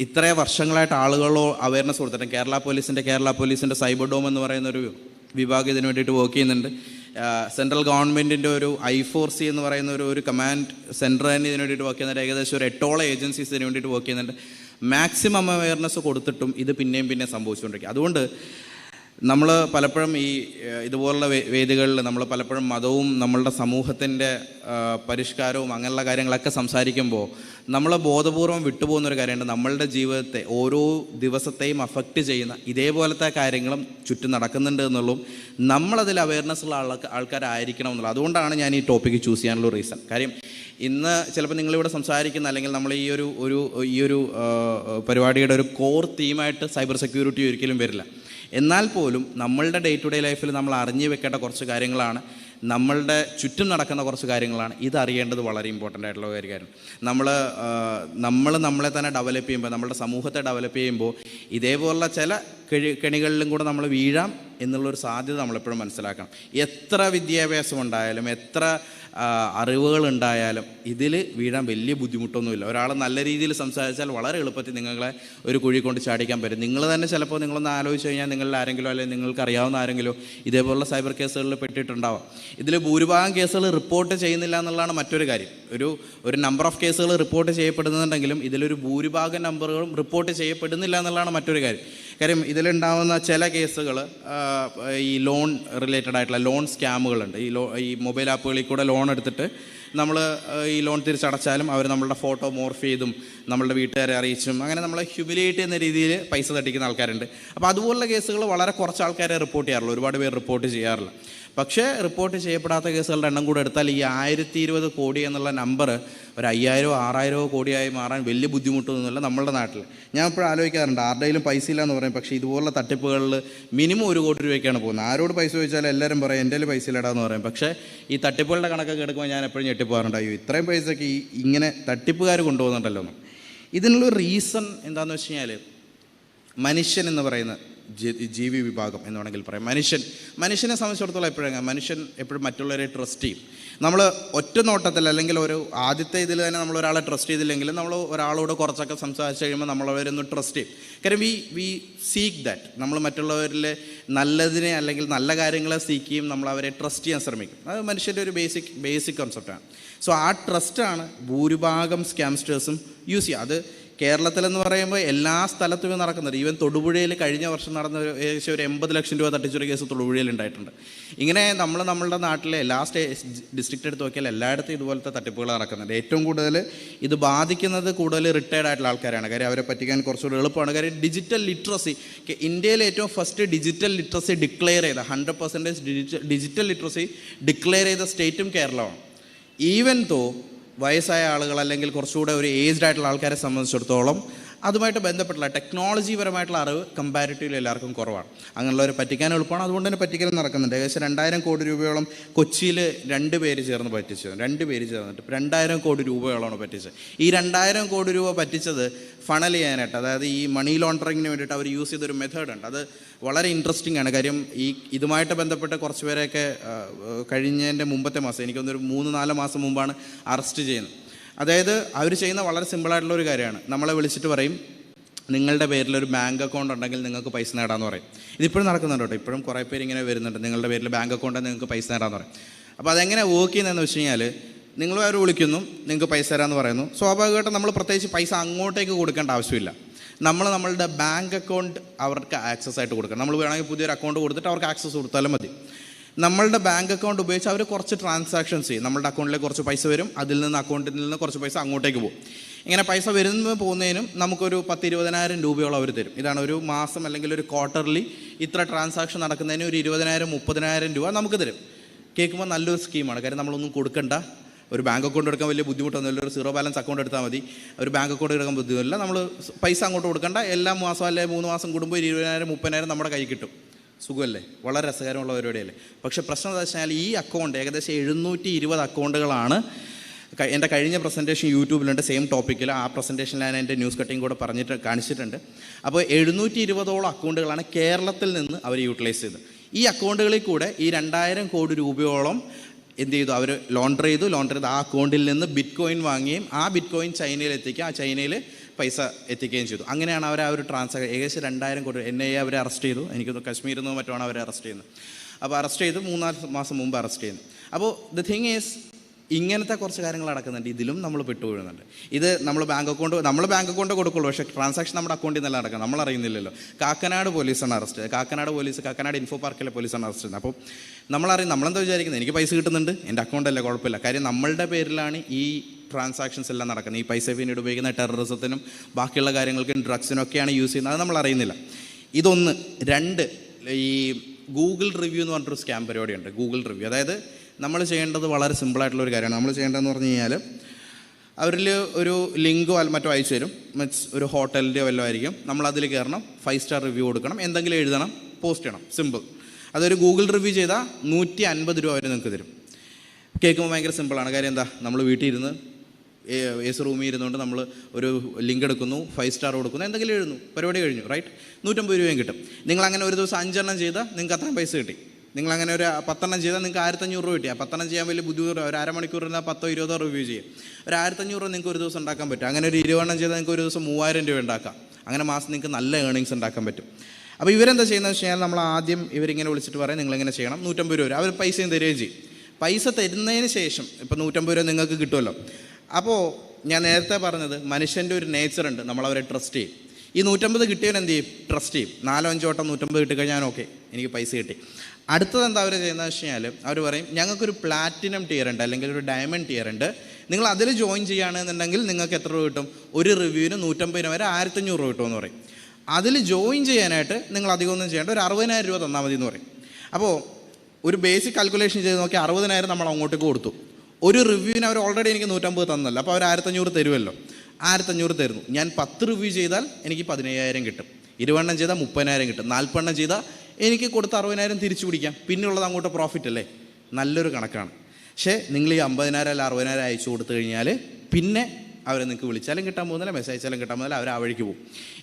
ഇത്രയും വർഷങ്ങളായിട്ട് ആളുകളോ അവയർനെസ് കൊടുത്തിട്ടും കേരള പോലീസിന്റെ കേരള പോലീസിന്റെ സൈബർ ഡോം എന്ന് പറയുന്ന ഒരു വിഭാഗം ഇതിന് വേണ്ടിയിട്ട് വർക്ക് ചെയ്യുന്നുണ്ട്. സെൻട്രൽ ഗവൺമെന്റിന്റെ ഒരു ഐ ഫോർ സി എന്ന് പറയുന്ന ഒരു ഒരു കമാൻഡ് സെന്റർ തന്നെ ഇതിന് വേണ്ടിയിട്ട് വർക്ക് ചെയ്യുന്നുണ്ട്. ഏകദേശം ഒരു എട്ടോളം ഏജൻസീസ് ഇതിന് വേണ്ടിയിട്ട് വർക്ക് ചെയ്യുന്നുണ്ട്. മാക്സിമം അവയർനെസ് കൊടുത്തിട്ടും ഇത് പിന്നെയും പിന്നെയും സംഭവിച്ചുകൊണ്ടിരിക്കും. അതുകൊണ്ട് നമ്മൾ പലപ്പോഴും ഈ ഇതുപോലുള്ള വേദികളിൽ നമ്മൾ പലപ്പോഴും മതവും നമ്മളുടെ സമൂഹത്തിന്റെ പരിഷ്കാരവും അങ്ങനെയുള്ള കാര്യങ്ങളൊക്കെ സംസാരിക്കുമ്പോൾ നമ്മൾ ബോധപൂർവം വിട്ടുപോകുന്ന ഒരു കാര്യമുണ്ട്. നമ്മളുടെ ജീവിതത്തെ ഓരോ ദിവസത്തെയും അഫക്റ്റ് ചെയ്യുന്ന ഇതേപോലത്തെ കാര്യങ്ങളും ചുറ്റും നടക്കുന്നുണ്ട് എന്നുള്ളതും നമ്മളതിൽ അവയർനെസ് ഉള്ള ആൾക്ക് ആൾക്കാരായിരിക്കണം എന്നുള്ളത്. അതുകൊണ്ടാണ് ഞാൻ ഈ ടോപ്പിക്ക് ചൂസ് ചെയ്യാനുള്ള റീസൺ കാര്യം ഇന്ന് ചിലപ്പോൾ നിങ്ങളിവിടെ സംസാരിക്കുന്ന അല്ലെങ്കിൽ നമ്മൾ ഈ ഒരു ഒരു ഈ ഒരു പരിപാടിയുടെ ഒരു കോർ തീമായിട്ട് സൈബർ സെക്യൂരിറ്റി ഒരിക്കലും വരില്ല. എന്നാൽ പോലും നമ്മളുടെ ഡേ ടു ഡേ ലൈഫിൽ നമ്മൾ അറിഞ്ഞു വെക്കേണ്ട കുറച്ച് കാര്യങ്ങളാണ്. നമ്മളുടെ ചുറ്റും നടക്കുന്ന കുറച്ച് കാര്യങ്ങളാണ്. ഇത് അറിയേണ്ടത് വളരെ ഇമ്പോർട്ടന്റ് ആയിട്ടുള്ള ഒരു കാര്യം നമ്മൾ നമ്മൾ നമ്മളെ തന്നെ ഡെവലപ്പ് ചെയ്യുമ്പോൾ നമ്മളുടെ സമൂഹത്തെ ഡെവലപ്പ് ചെയ്യുമ്പോൾ ഇതേപോലുള്ള ചില കിഴി കെണികളിലും കൂടെ നമ്മൾ വീഴാം എന്നുള്ളൊരു സാധ്യത നമ്മളെപ്പോഴും മനസ്സിലാക്കണം. എത്ര വിദ്യാഭ്യാസം ഉണ്ടായാലും എത്ര ഉണ്ടായാലും ഇതിൽ വീഴാൻ വലിയ ബുദ്ധിമുട്ടൊന്നുമില്ല. ഒരാൾ നല്ല രീതിയിൽ സംസാരിച്ചാൽ വളരെ എളുപ്പത്തിൽ നിങ്ങളെ ഒരു കുഴി കൊണ്ട് ചാടിക്കാൻ പറ്റും. നിങ്ങൾ തന്നെ ചിലപ്പോൾ നിങ്ങളൊന്ന് ആലോചിച്ച് കഴിഞ്ഞാൽ നിങ്ങളിൽ ആരെങ്കിലും അല്ലെങ്കിൽ നിങ്ങൾക്ക് അറിയാവുന്ന ആരെങ്കിലും ഇതേപോലുള്ള സൈബർ കേസുകളിൽ പെട്ടിട്ടുണ്ടാവാം. ഇതിൽ ഭൂരിഭാഗം കേസുകൾ റിപ്പോർട്ട് ചെയ്യുന്നില്ല എന്നുള്ളതാണ് മറ്റൊരു കാര്യം. ഒരു ഒരു നമ്പർ ഓഫ് കേസുകൾ റിപ്പോർട്ട് ചെയ്യപ്പെടുന്നുണ്ടെങ്കിലും ഇതിലൊരു ഭൂരിഭാഗം നമ്പറുകളും റിപ്പോർട്ട് ചെയ്യപ്പെടുന്നില്ല എന്നുള്ളതാണ് മറ്റൊരു കാര്യം. കാര്യം ഇതിലുണ്ടാവുന്ന ചില കേസുകൾ ഈ ലോൺ റിലേറ്റഡ് ആയിട്ടുള്ള ലോൺ സ്കാമുകളുണ്ട് ഈ ലോ ഈ മൊബൈൽ ആപ്പുകളിൽ കൂടെ ലോൺ എടുത്തിട്ട് നമ്മൾ ഈ ലോൺ തിരിച്ചടച്ചാലും അവർ നമ്മളുടെ ഫോട്ടോ മോർഫ് ചെയ്തും നമ്മളുടെ വീട്ടുകാരെ അറിയിച്ചും അങ്ങനെ നമ്മളെ ഹ്യൂമിലേറ്റ് ചെയ്യുന്ന രീതിയിൽ പൈസ തട്ടിക്കുന്ന ആൾക്കാരുണ്ട്. അപ്പോൾ അതുപോലുള്ള കേസുകൾ വളരെ കുറച്ച് ആൾക്കാരെ റിപ്പോർട്ട് ചെയ്യാറുള്ളൂ. ഒരുപാട് പേര് റിപ്പോർട്ട് ചെയ്യാറില്ല. പക്ഷേ റിപ്പോർട്ട് ചെയ്യപ്പെടാത്ത കേസുകളുടെ എണ്ണം കൂടെ എടുത്താൽ ഈ ആയിരത്തി ഇരുപത് കോടി എന്നുള്ള നമ്പർ ഒരു അയ്യായിരമോ ആറായിരമോ കോടിയായി മാറാൻ വലിയ ബുദ്ധിമുട്ടൊന്നുമില്ല നമ്മുടെ നാട്ടിൽ. ഞാൻ ഇപ്പോഴും ആലോചിക്കാറുണ്ട് ആരുടെയിലും പൈസ ഇല്ല എന്ന് പറയും പക്ഷേ ഇതുപോലുള്ള തട്ടിപ്പുകളിൽ മിനിമം ഒരു കോടി രൂപയ്ക്കാണ് പോകുന്നത്. ആരോട് പൈസ ചോദിച്ചാൽ എല്ലാവരും പറയും എന്റെ കയ്യിൽ പൈസ ഇല്ലടാന്ന് പറയും. പക്ഷേ ഈ തട്ടിപ്പുകളുടെ കണക്കൊക്കെ എടുക്കുമ്പോൾ ഞാൻ എപ്പോഴും ഞെട്ടിപ്പോകാറുണ്ട് അയ്യോ ഇത്രയും പൈസയൊക്കെ ഈ ഇങ്ങനെ തട്ടിപ്പുകാർ കൊണ്ടുപോകുന്നുണ്ടല്ലോ ഇതിനുള്ള റീസൺ എന്താണെന്ന് വെച്ച് കഴിഞ്ഞാൽ മനുഷ്യൻ എന്ന് പറയുന്ന ജി- ജീവി വിഭാഗം എന്ന് വേണമെങ്കിൽ പറയാം. മനുഷ്യൻ മനുഷ്യനെ സംബന്ധിച്ചിടത്തോളം എപ്പോഴും മനുഷ്യൻ എപ്പോഴും മറ്റുള്ളവരെ ട്രസ്റ്റ് ചെയ്യും. നമ്മൾ ഒറ്റ നോട്ടത്തിൽ അല്ലെങ്കിൽ ഒരു ആദ്യത്തെ ഇതിൽ തന്നെ നമ്മൾ ഒരാളെ ട്രസ്റ്റ് ചെയ്തില്ലെങ്കിൽ നമ്മൾ ഒരാളോട് കുറച്ചൊക്കെ സംസാരിച്ച് കഴിയുമ്പോൾ നമ്മളവരൊന്ന് ട്രസ്റ്റ് ചെയ്യും. കാര്യം വി വി സീക്ക് ദാറ്റ് നമ്മൾ മറ്റുള്ളവരിൽ നല്ലതിനെ അല്ലെങ്കിൽ നല്ല കാര്യങ്ങളെ സീക്ക് ചെയ്യും നമ്മൾ അവരെ ട്രസ്റ്റ് ചെയ്യാൻ ശ്രമിക്കും. അത് മനുഷ്യന്റെ ഒരു ബേസിക് ബേസിക് കൺസെപ്റ്റാണ് സോ ആ ട്രസ്റ്റാണ് ഭൂരിഭാഗം സ്കാംസ്റ്റേഴ്സും യൂസ് ചെയ്യുക. അത് കേരളത്തിലെന്ന് പറയുമ്പോൾ എല്ലാ സ്ഥലത്തും നടക്കുന്നുണ്ട്. ഈവൻ തൊടുപുഴയിൽ കഴിഞ്ഞ വർഷം നടന്ന ഏകദേശം ഒരു എൺപത് ലക്ഷം രൂപ തട്ടിച്ചൊരു കേസ് തൊടുപുഴയിൽ ഉണ്ടായിട്ടുണ്ട്. ഇങ്ങനെ നമ്മൾ നമ്മളുടെ നാട്ടിലെ എല്ലാ സ്റ്റേ ഡിസ്ട്രിക്റ്റ് എടുത്ത് നോക്കിയാൽ എല്ലായിടത്തും ഇതുപോലത്തെ തട്ടിപ്പുകൾ നടക്കുന്നുണ്ട്. ഏറ്റവും കൂടുതൽ ഇത് ബാധിക്കുന്നത് കൂടുതൽ റിട്ടയർഡ് ആയിട്ടുള്ള ആൾക്കാരാണ്. കാര്യം അവരെ പറ്റിക്കാൻ കുറച്ചുകൂടി എളുപ്പമാണ്. കാര്യം ഡിജിറ്റൽ ലിറ്ററസി ഇന്ത്യയിലെ ഏറ്റവും ഫസ്റ്റ് ഡിജിറ്റൽ ലിറ്ററസി ഡിക്ലെയർ ചെയ്ത hundred percentage digital literacy declare ചെയ്ത സ്റ്റേറ്റും കേരളമാണ് ഈവൻ തോ വയസ്സായ ആളുകൾ അല്ലെങ്കിൽ കുറച്ചുകൂടെ ഒരു ഏജ്ഡ് ആയിട്ടുള്ള ആൾക്കാരെ സംബന്ധിച്ചിടത്തോളം അതുമായിട്ട് ബന്ധപ്പെട്ടുള്ള ടെക്നോളജി പരമായിട്ടുള്ള അറിവ് കമ്പാരിറ്റീവ്ലി എല്ലാവർക്കും കുറവാണ്. അങ്ങനെയുള്ളവരെ പറ്റിക്കാൻ എളുപ്പമാണ്. അതുകൊണ്ട് തന്നെ പറ്റിക്കൽ നടക്കുന്നുണ്ട്. ഏകദേശം രണ്ടായിരം കോടി രൂപയോളം കൊച്ചിയിൽ രണ്ട് പേര് ചേർന്ന് പറ്റിച്ചത്. രണ്ട് പേര് ചേർന്നിട്ട് രണ്ടായിരം കോടി രൂപയോളമാണ് പറ്റിച്ചത്. ഈ രണ്ടായിരം കോടി രൂപ പറ്റിച്ചത് ഫണൽ ചെയ്യാനായിട്ട് അതായത് ഈ മണി ലോണ്ടറിങ്ങിന് വേണ്ടിയിട്ട് അവർ യൂസ് ചെയ്തൊരു മെത്തേഡ് ഉണ്ട്. അത് വളരെ ഇൻട്രസ്റ്റിംഗ് ആണ്. കാര്യം ഈ ഇതുമായിട്ട് ബന്ധപ്പെട്ട് കുറച്ച് പേരെയൊക്കെ കഴിഞ്ഞതിന്റെ മുമ്പത്തെ മാസം എനിക്കൊന്നൊരു മൂന്ന് നാല് മാസം മുമ്പാണ് അറസ്റ്റ് ചെയ്യുന്നത്. അതായത് അവർ ചെയ്യുന്ന വളരെ സിമ്പിളായിട്ടുള്ള ഒരു കാര്യമാണ്. നമ്മളെ വിളിച്ചിട്ട് പറയും നിങ്ങളുടെ പേരിൽ ഒരു ബാങ്ക് അക്കൗണ്ട് ഉണ്ടെങ്കിൽ നിങ്ങൾക്ക് പൈസ നേടാമെന്ന് പറയും. ഇതിപ്പോഴും നടക്കുന്നുണ്ട് കേട്ടോ. ഇപ്പോഴും കുറേ പേര് ഇങ്ങനെ വരുന്നുണ്ട്. നിങ്ങളുടെ പേരിൽ ബാങ്ക് അക്കൗണ്ട് നിങ്ങൾക്ക് പൈസ നേടാമെന്ന് പറയും. അപ്പോൾ അതെങ്ങനെ വർക്ക് ചെയ്യുന്നതെന്ന് വെച്ച് കഴിഞ്ഞാൽ നിങ്ങൾ അവർ വിളിക്കുന്നു നിങ്ങൾക്ക് പൈസ തരാമെന്ന് പറയുന്നു. സ്വാഭാവികമായിട്ടും നമ്മൾ പ്രത്യേകിച്ച് പൈസ അങ്ങോട്ടേക്ക് കൊടുക്കേണ്ട ആവശ്യമില്ല. നമ്മൾ നമ്മളുടെ ബാങ്ക് അക്കൗണ്ട് അവർക്ക് ആക്സസ് ആയിട്ട് കൊടുക്കണം. നമ്മൾ വേണമെങ്കിൽ പുതിയൊരു അക്കൗണ്ട് കൊടുത്തിട്ട് അവർക്ക് ആക്സസ് കൊടുത്താലും മതി. നമ്മളുടെ ബാങ്ക് അക്കൗണ്ട് ഉപയോഗിച്ച് അവർ കുറച്ച് ട്രാൻസാക്ഷൻസ് ചെയ്യും. നമ്മളുടെ അക്കൗണ്ടിലേക്ക് കുറച്ച് പൈസ വരും അതിൽ നിന്ന് അക്കൗണ്ടിൽ നിന്ന് കുറച്ച് പൈസ അങ്ങോട്ടേക്ക് പോകും. ഇങ്ങനെ പൈസ വരുന്ന പോകുന്നതിനും നമുക്കൊരു പത്തിരുപതിനായിരം രൂപയോളം അവർ തരും. ഇതാണ് ഒരു മാസം അല്ലെങ്കിൽ ഒരു ക്വാർട്ടർലി ഇത്ര ട്രാൻസാക്ഷൻ നടക്കുന്നതിന് ഒരു ഇരുപതിനായിരം മുപ്പതിനായിരം രൂപ നമുക്ക് തരും. കേൾക്കുമ്പോൾ നല്ലൊരു സ്കീമാണ്. കാര്യം നമ്മളൊന്നും കൊടുക്കണ്ട. ഒരു ബാങ്ക് അക്കൗണ്ട് എടുക്കാൻ വലിയ ബുദ്ധിമുട്ടൊന്നുമില്ല ഒരു സീറോ ബാലൻസ് അക്കൗണ്ട് എടുത്താൽ മതി. ഒരു ബാങ്ക് അക്കൗണ്ട് എടുക്കാൻ ബുദ്ധിമുട്ടില്ല. നമ്മൾ പൈസ അങ്ങോട്ട് കൊടുക്കണ്ട. എല്ലാ മാസം അല്ലെങ്കിൽ മൂന്ന് മാസം കൂടുമ്പോൾ ഇരുപതിനായിരം മുപ്പതിനായിരം നമ്മുടെ കൈ കിട്ടും. സുഖമല്ലേ? വളരെ രസകരമുള്ള പരിപാടിയല്ലേ? പക്ഷെ പ്രശ്നം എന്താ വെച്ചാൽ ഈ അക്കൗണ്ട് ഏകദേശം എഴുന്നൂറ്റി ഇരുപത് അക്കൗണ്ടുകളാണ് എന്റെ കഴിഞ്ഞ പ്രസന്റേഷൻ യൂട്യൂബിലുണ്ട് സെയിം ടോപ്പിക്കിൽ ആ പ്രസന്റേഷനിൽ ഞാൻ എന്റെ ന്യൂസ് കട്ടിങ് കൂടെ പറഞ്ഞിട്ട് കാണിച്ചിട്ടുണ്ട്. അപ്പോൾ എഴുന്നൂറ്റി ഇരുപതോളം അക്കൗണ്ടുകളാണ് കേരളത്തിൽ നിന്ന് അവർ യൂട്ടിലൈസ് ചെയ്തത്. ഈ അക്കൗണ്ടുകളിൽ കൂടെ ഈ രണ്ടായിരം കോടി രൂപയോളം എന്ത് ചെയ്തു? അവർ ലോണ്ടർ ചെയ്തു. ലോണ്ടർ ചെയ്ത് ആ അക്കൗണ്ടിൽ നിന്ന് ബിറ്റ് കോയിൻ വാങ്ങുകയും ആ ബിറ്റ് കോയിൻ ചൈനയിൽ എത്തിക്കുക ആ ചൈനയിൽ പൈസ എത്തിക്കുകയും ചെയ്തു. അങ്ങനെയാണ് അവർ ആ ഒരു ട്രാൻസാക്ഷൻ ഏകദേശം രണ്ടായിരം കോടി എൻ ഐ അവരെ അറസ്റ്റ് ചെയ്തു. എനിക്ക് കശ്മീരിൽ നിന്നും മറ്റുമാണ് അവരെ അറസ്റ്റ് ചെയ്യുന്നത്. അപ്പോൾ അറസ്റ്റ് ചെയ്ത് മൂന്നാൽ മാസം മുമ്പ് അറസ്റ്റ് ചെയ്യുന്നു. അപ്പോൾ ദ തിങ് ഈസ് ഇങ്ങനത്തെ കുറച്ച് കാര്യങ്ങൾ നടക്കുന്നുണ്ട്. ഇതിലും നമ്മൾ പെട്ടുപോയുന്നുണ്ട് ഇത് നമ്മൾ ബാങ്ക് അക്കൗണ്ട് നമ്മൾ ബാങ്ക് അക്കൗണ്ട് കൊടുക്കുള്ളൂ. പക്ഷേ ട്രാൻസാക്ഷൻ നമ്മുടെ അക്കൗണ്ടിൽ നിന്നല്ല നടക്കുന്നത്. നമ്മൾ അറിയുന്നില്ലല്ലോ. കാക്കനാട് പോലീസാണ് arrest. Kakkanad police Kakkanad info പാർക്കിലെ പോലീസാണ് അറസ്റ്റ് ചെയ്യുന്നത്. അപ്പോൾ നമ്മളറിയും നമ്മളെന്താ വിചാരിക്കുന്നത്? എനിക്ക് പൈസ കിട്ടുന്നുണ്ട്. എന്റെ അക്കൗണ്ടല്ലേ കുഴപ്പമില്ല. കാര്യം നമ്മളുടെ പേരിലാണ് ഈ ട്രാൻസാക്ഷൻസ് എല്ലാം നടക്കുന്നത്. ഈ പൈസ പിന്നീട് ഉപയോഗിക്കുന്ന ടെററിസത്തിനും ബാക്കിയുള്ള കാര്യങ്ങൾക്കും ഡ്രഗ്സിനും ഒക്കെയാണ് യൂസ് ചെയ്യുന്നത്. അത് നമ്മൾ അറിയുന്നില്ല. ഇതൊന്ന്. രണ്ട് ഈ ഗൂഗിൾ റിവ്യൂ എന്ന് പറഞ്ഞിട്ടൊരു സ്കാം പരിപാടിയുണ്ട്. ഗൂഗിൾ റിവ്യൂ അതായത് നമ്മൾ ചെയ്യേണ്ടത് വളരെ സിമ്പിളായിട്ടുള്ള ഒരു കാര്യമാണ്. നമ്മൾ ചെയ്യേണ്ടതെന്ന് പറഞ്ഞു കഴിഞ്ഞാൽ അവരിൽ ഒരു ലിങ്കോ മറ്റോ അയച്ചു തരും. മീൻസ് ഒരു ഹോട്ടലിന്റെ വല്ലതും ആയിരിക്കും. നമ്മൾ അതിൽ കയറണം. ഫൈവ് സ്റ്റാർ റിവ്യൂ കൊടുക്കണം. എന്തെങ്കിലും എഴുതണം. പോസ്റ്റ് ചെയ്യണം. സിമ്പിൾ അതൊരു ഗൂഗിൾ റിവ്യൂ ചെയ്താൽ നൂറ്റി അൻപത് രൂപ അവർ നിങ്ങൾക്ക് തരും. കേൾക്കുമ്പോൾ ഭയങ്കര സിമ്പിളാണ് കാര്യം എന്താ? നമ്മൾ വീട്ടിൽ ഇരുന്ന് എ സി റൂമിൽ ഇരുന്നുകൊണ്ട് നമ്മൾ ഒരു ലിങ്ക് എടുക്കുന്നു ഫൈവ് സ്റ്റാർ കൊടുക്കുന്നു എന്തെങ്കിലും എഴുതുന്നു. പരിപാടി കഴിഞ്ഞു റൈറ്റ് നൂറ്റമ്പത് രൂപയും കിട്ടും. നിങ്ങൾ അങ്ങനെ ഒരു ദിവസം അഞ്ചെണ്ണം ചെയ്താൽ നിങ്ങൾക്ക് അത്രയും പൈസ കിട്ടി. നിങ്ങൾ അങ്ങനെ ഒരു പത്തെണ്ണം ചെയ്താൽ നിങ്ങൾക്ക് ആയിരത്തഞ്ഞൂറ് രൂപ കിട്ടി. പത്തെണ്ണം ചെയ്യാൻ വലിയ ബുദ്ധിമുട്ട് ഒരു അരമണിക്കൂർ ഇരുന്നാൽ പത്തോ ഇരുപതോ റിവ്യൂ ചെയ്യും. ഒരു ആയിരത്തഞ്ഞൂറ് രൂപ നിങ്ങൾക്ക് ഒരു ദിവസം ഉണ്ടാക്കാൻ പറ്റും. അങ്ങനെ ഒരു ഇരുപതെണ്ണം ചെയ്താൽ നിങ്ങൾക്ക് ഒരു ദിവസം മൂവായിരം രൂപ ഉണ്ടാക്കാം. അങ്ങനെ മാസം നിങ്ങൾക്ക് നല്ല ഏണിങ്സ് ഉണ്ടാക്കാൻ പറ്റും. അപ്പോൾ ഇവരെന്താ ചെയ്യുന്നത് വെച്ച് കഴിഞ്ഞാൽ നമ്മൾ ആദ്യം ഇവരിങ്ങനെ വിളിച്ചിട്ട് പറയും നിങ്ങളിങ്ങനെ ചെയ്യണം? നൂറ്റമ്പത് രൂപ അവർ പൈസയും തരികയും ചെയ്യും. പൈസ തരുന്നതിന് ശേഷം ഇപ്പോൾ നൂറ്റമ്പത് രൂപ നിങ്ങൾക്ക് കിട്ടുമല്ലോ. അപ്പോൾ ഞാൻ നേരത്തെ പറഞ്ഞത് മനുഷ്യന്റെ ഒരു നേച്ചറുണ്ട് നമ്മളവരെ ട്രസ്റ്റ് ചെയ്യും. ഈ നൂറ്റമ്പത് കിട്ടിയവൻ എന്ത് ചെയ്യും? ട്രസ്റ്റ് ചെയ്യും. നാലോ അഞ്ചോ വട്ടം നൂറ്റമ്പത് കിട്ടിക്കഴിഞ്ഞാൽ ഓക്കെ എനിക്ക് പൈസ കിട്ടി. അടുത്തത് എന്താ അവർ ചെയ്യുന്നത് വെച്ച് കഴിഞ്ഞാൽ അവർ പറയും ഞങ്ങൾക്കൊരു പ്ലാറ്റിനം ടിയർ ഉണ്ട് അല്ലെങ്കിൽ ഒരു ഡയമണ്ട് ടിയർ ഉണ്ട്. നിങ്ങൾ അതിൽ ജോയിൻ ചെയ്യുകയാണെന്നുണ്ടെങ്കിൽ നിങ്ങൾക്ക് എത്ര രൂപ കിട്ടും? ഒരു റിവ്യൂവിന് നൂറ്റമ്പത് രൂപ വരെ ആയിരത്തഞ്ഞൂറ് രൂപ കിട്ടുമെന്ന് പറയും. അതിൽ ജോയിൻ ചെയ്യാനായിട്ട് നിങ്ങൾ അധികമൊന്നും ചെയ്യേണ്ട ഒരു അറുപതിനായിരം രൂപ തന്നാൽ മതി എന്ന് പറയും. അപ്പോൾ ഒരു ബേസിക് കാൽക്കുലേഷൻ ചെയ്ത് നോക്കി അറുപതിനായിരം നമ്മൾ അങ്ങോട്ടേക്ക് കൊടുത്തു. ഒരു റിവ്യൂവിന് അവർ ഓൾറെഡി എനിക്ക് നൂറ്റമ്പത് തന്നല്ലോ അപ്പോൾ അവർ ആയിരത്തഞ്ഞൂറ് തരുമല്ലോ. ആയിരത്തഞ്ഞൂറ് തരുന്നു. ഞാൻ പത്ത് റിവ്യൂ ചെയ്താൽ എനിക്ക് പതിനയ്യായിരം കിട്ടും. ഇരുപണ്ണം ചെയ്താൽ മുപ്പതിനായിരം കിട്ടും. നാൽപ്പെണ്ണം ചെയ്താൽ എനിക്ക് കൊടുത്ത അറുപതിനായിരം തിരിച്ചു പിടിക്കാം. പിന്നെയുള്ളത് അങ്ങോട്ട് പ്രോഫിറ്റ് അല്ലേ? നല്ലൊരു കണക്കാണ്. പക്ഷേ നിങ്ങൾ ഈ അമ്പതിനായിരം അല്ല അറുപതിനായിരം അയച്ചു കൊടുത്തു കഴിഞ്ഞാൽ പിന്നെ അവരെ നിങ്ങൾക്ക് വിളിച്ചാലും കിട്ടാൻ പോകുന്നില്ല മെസ്സേജ് അയച്ചാലും കിട്ടാൻ പോകുന്നില്ല അവർ ആ വഴിക്ക് പോകും.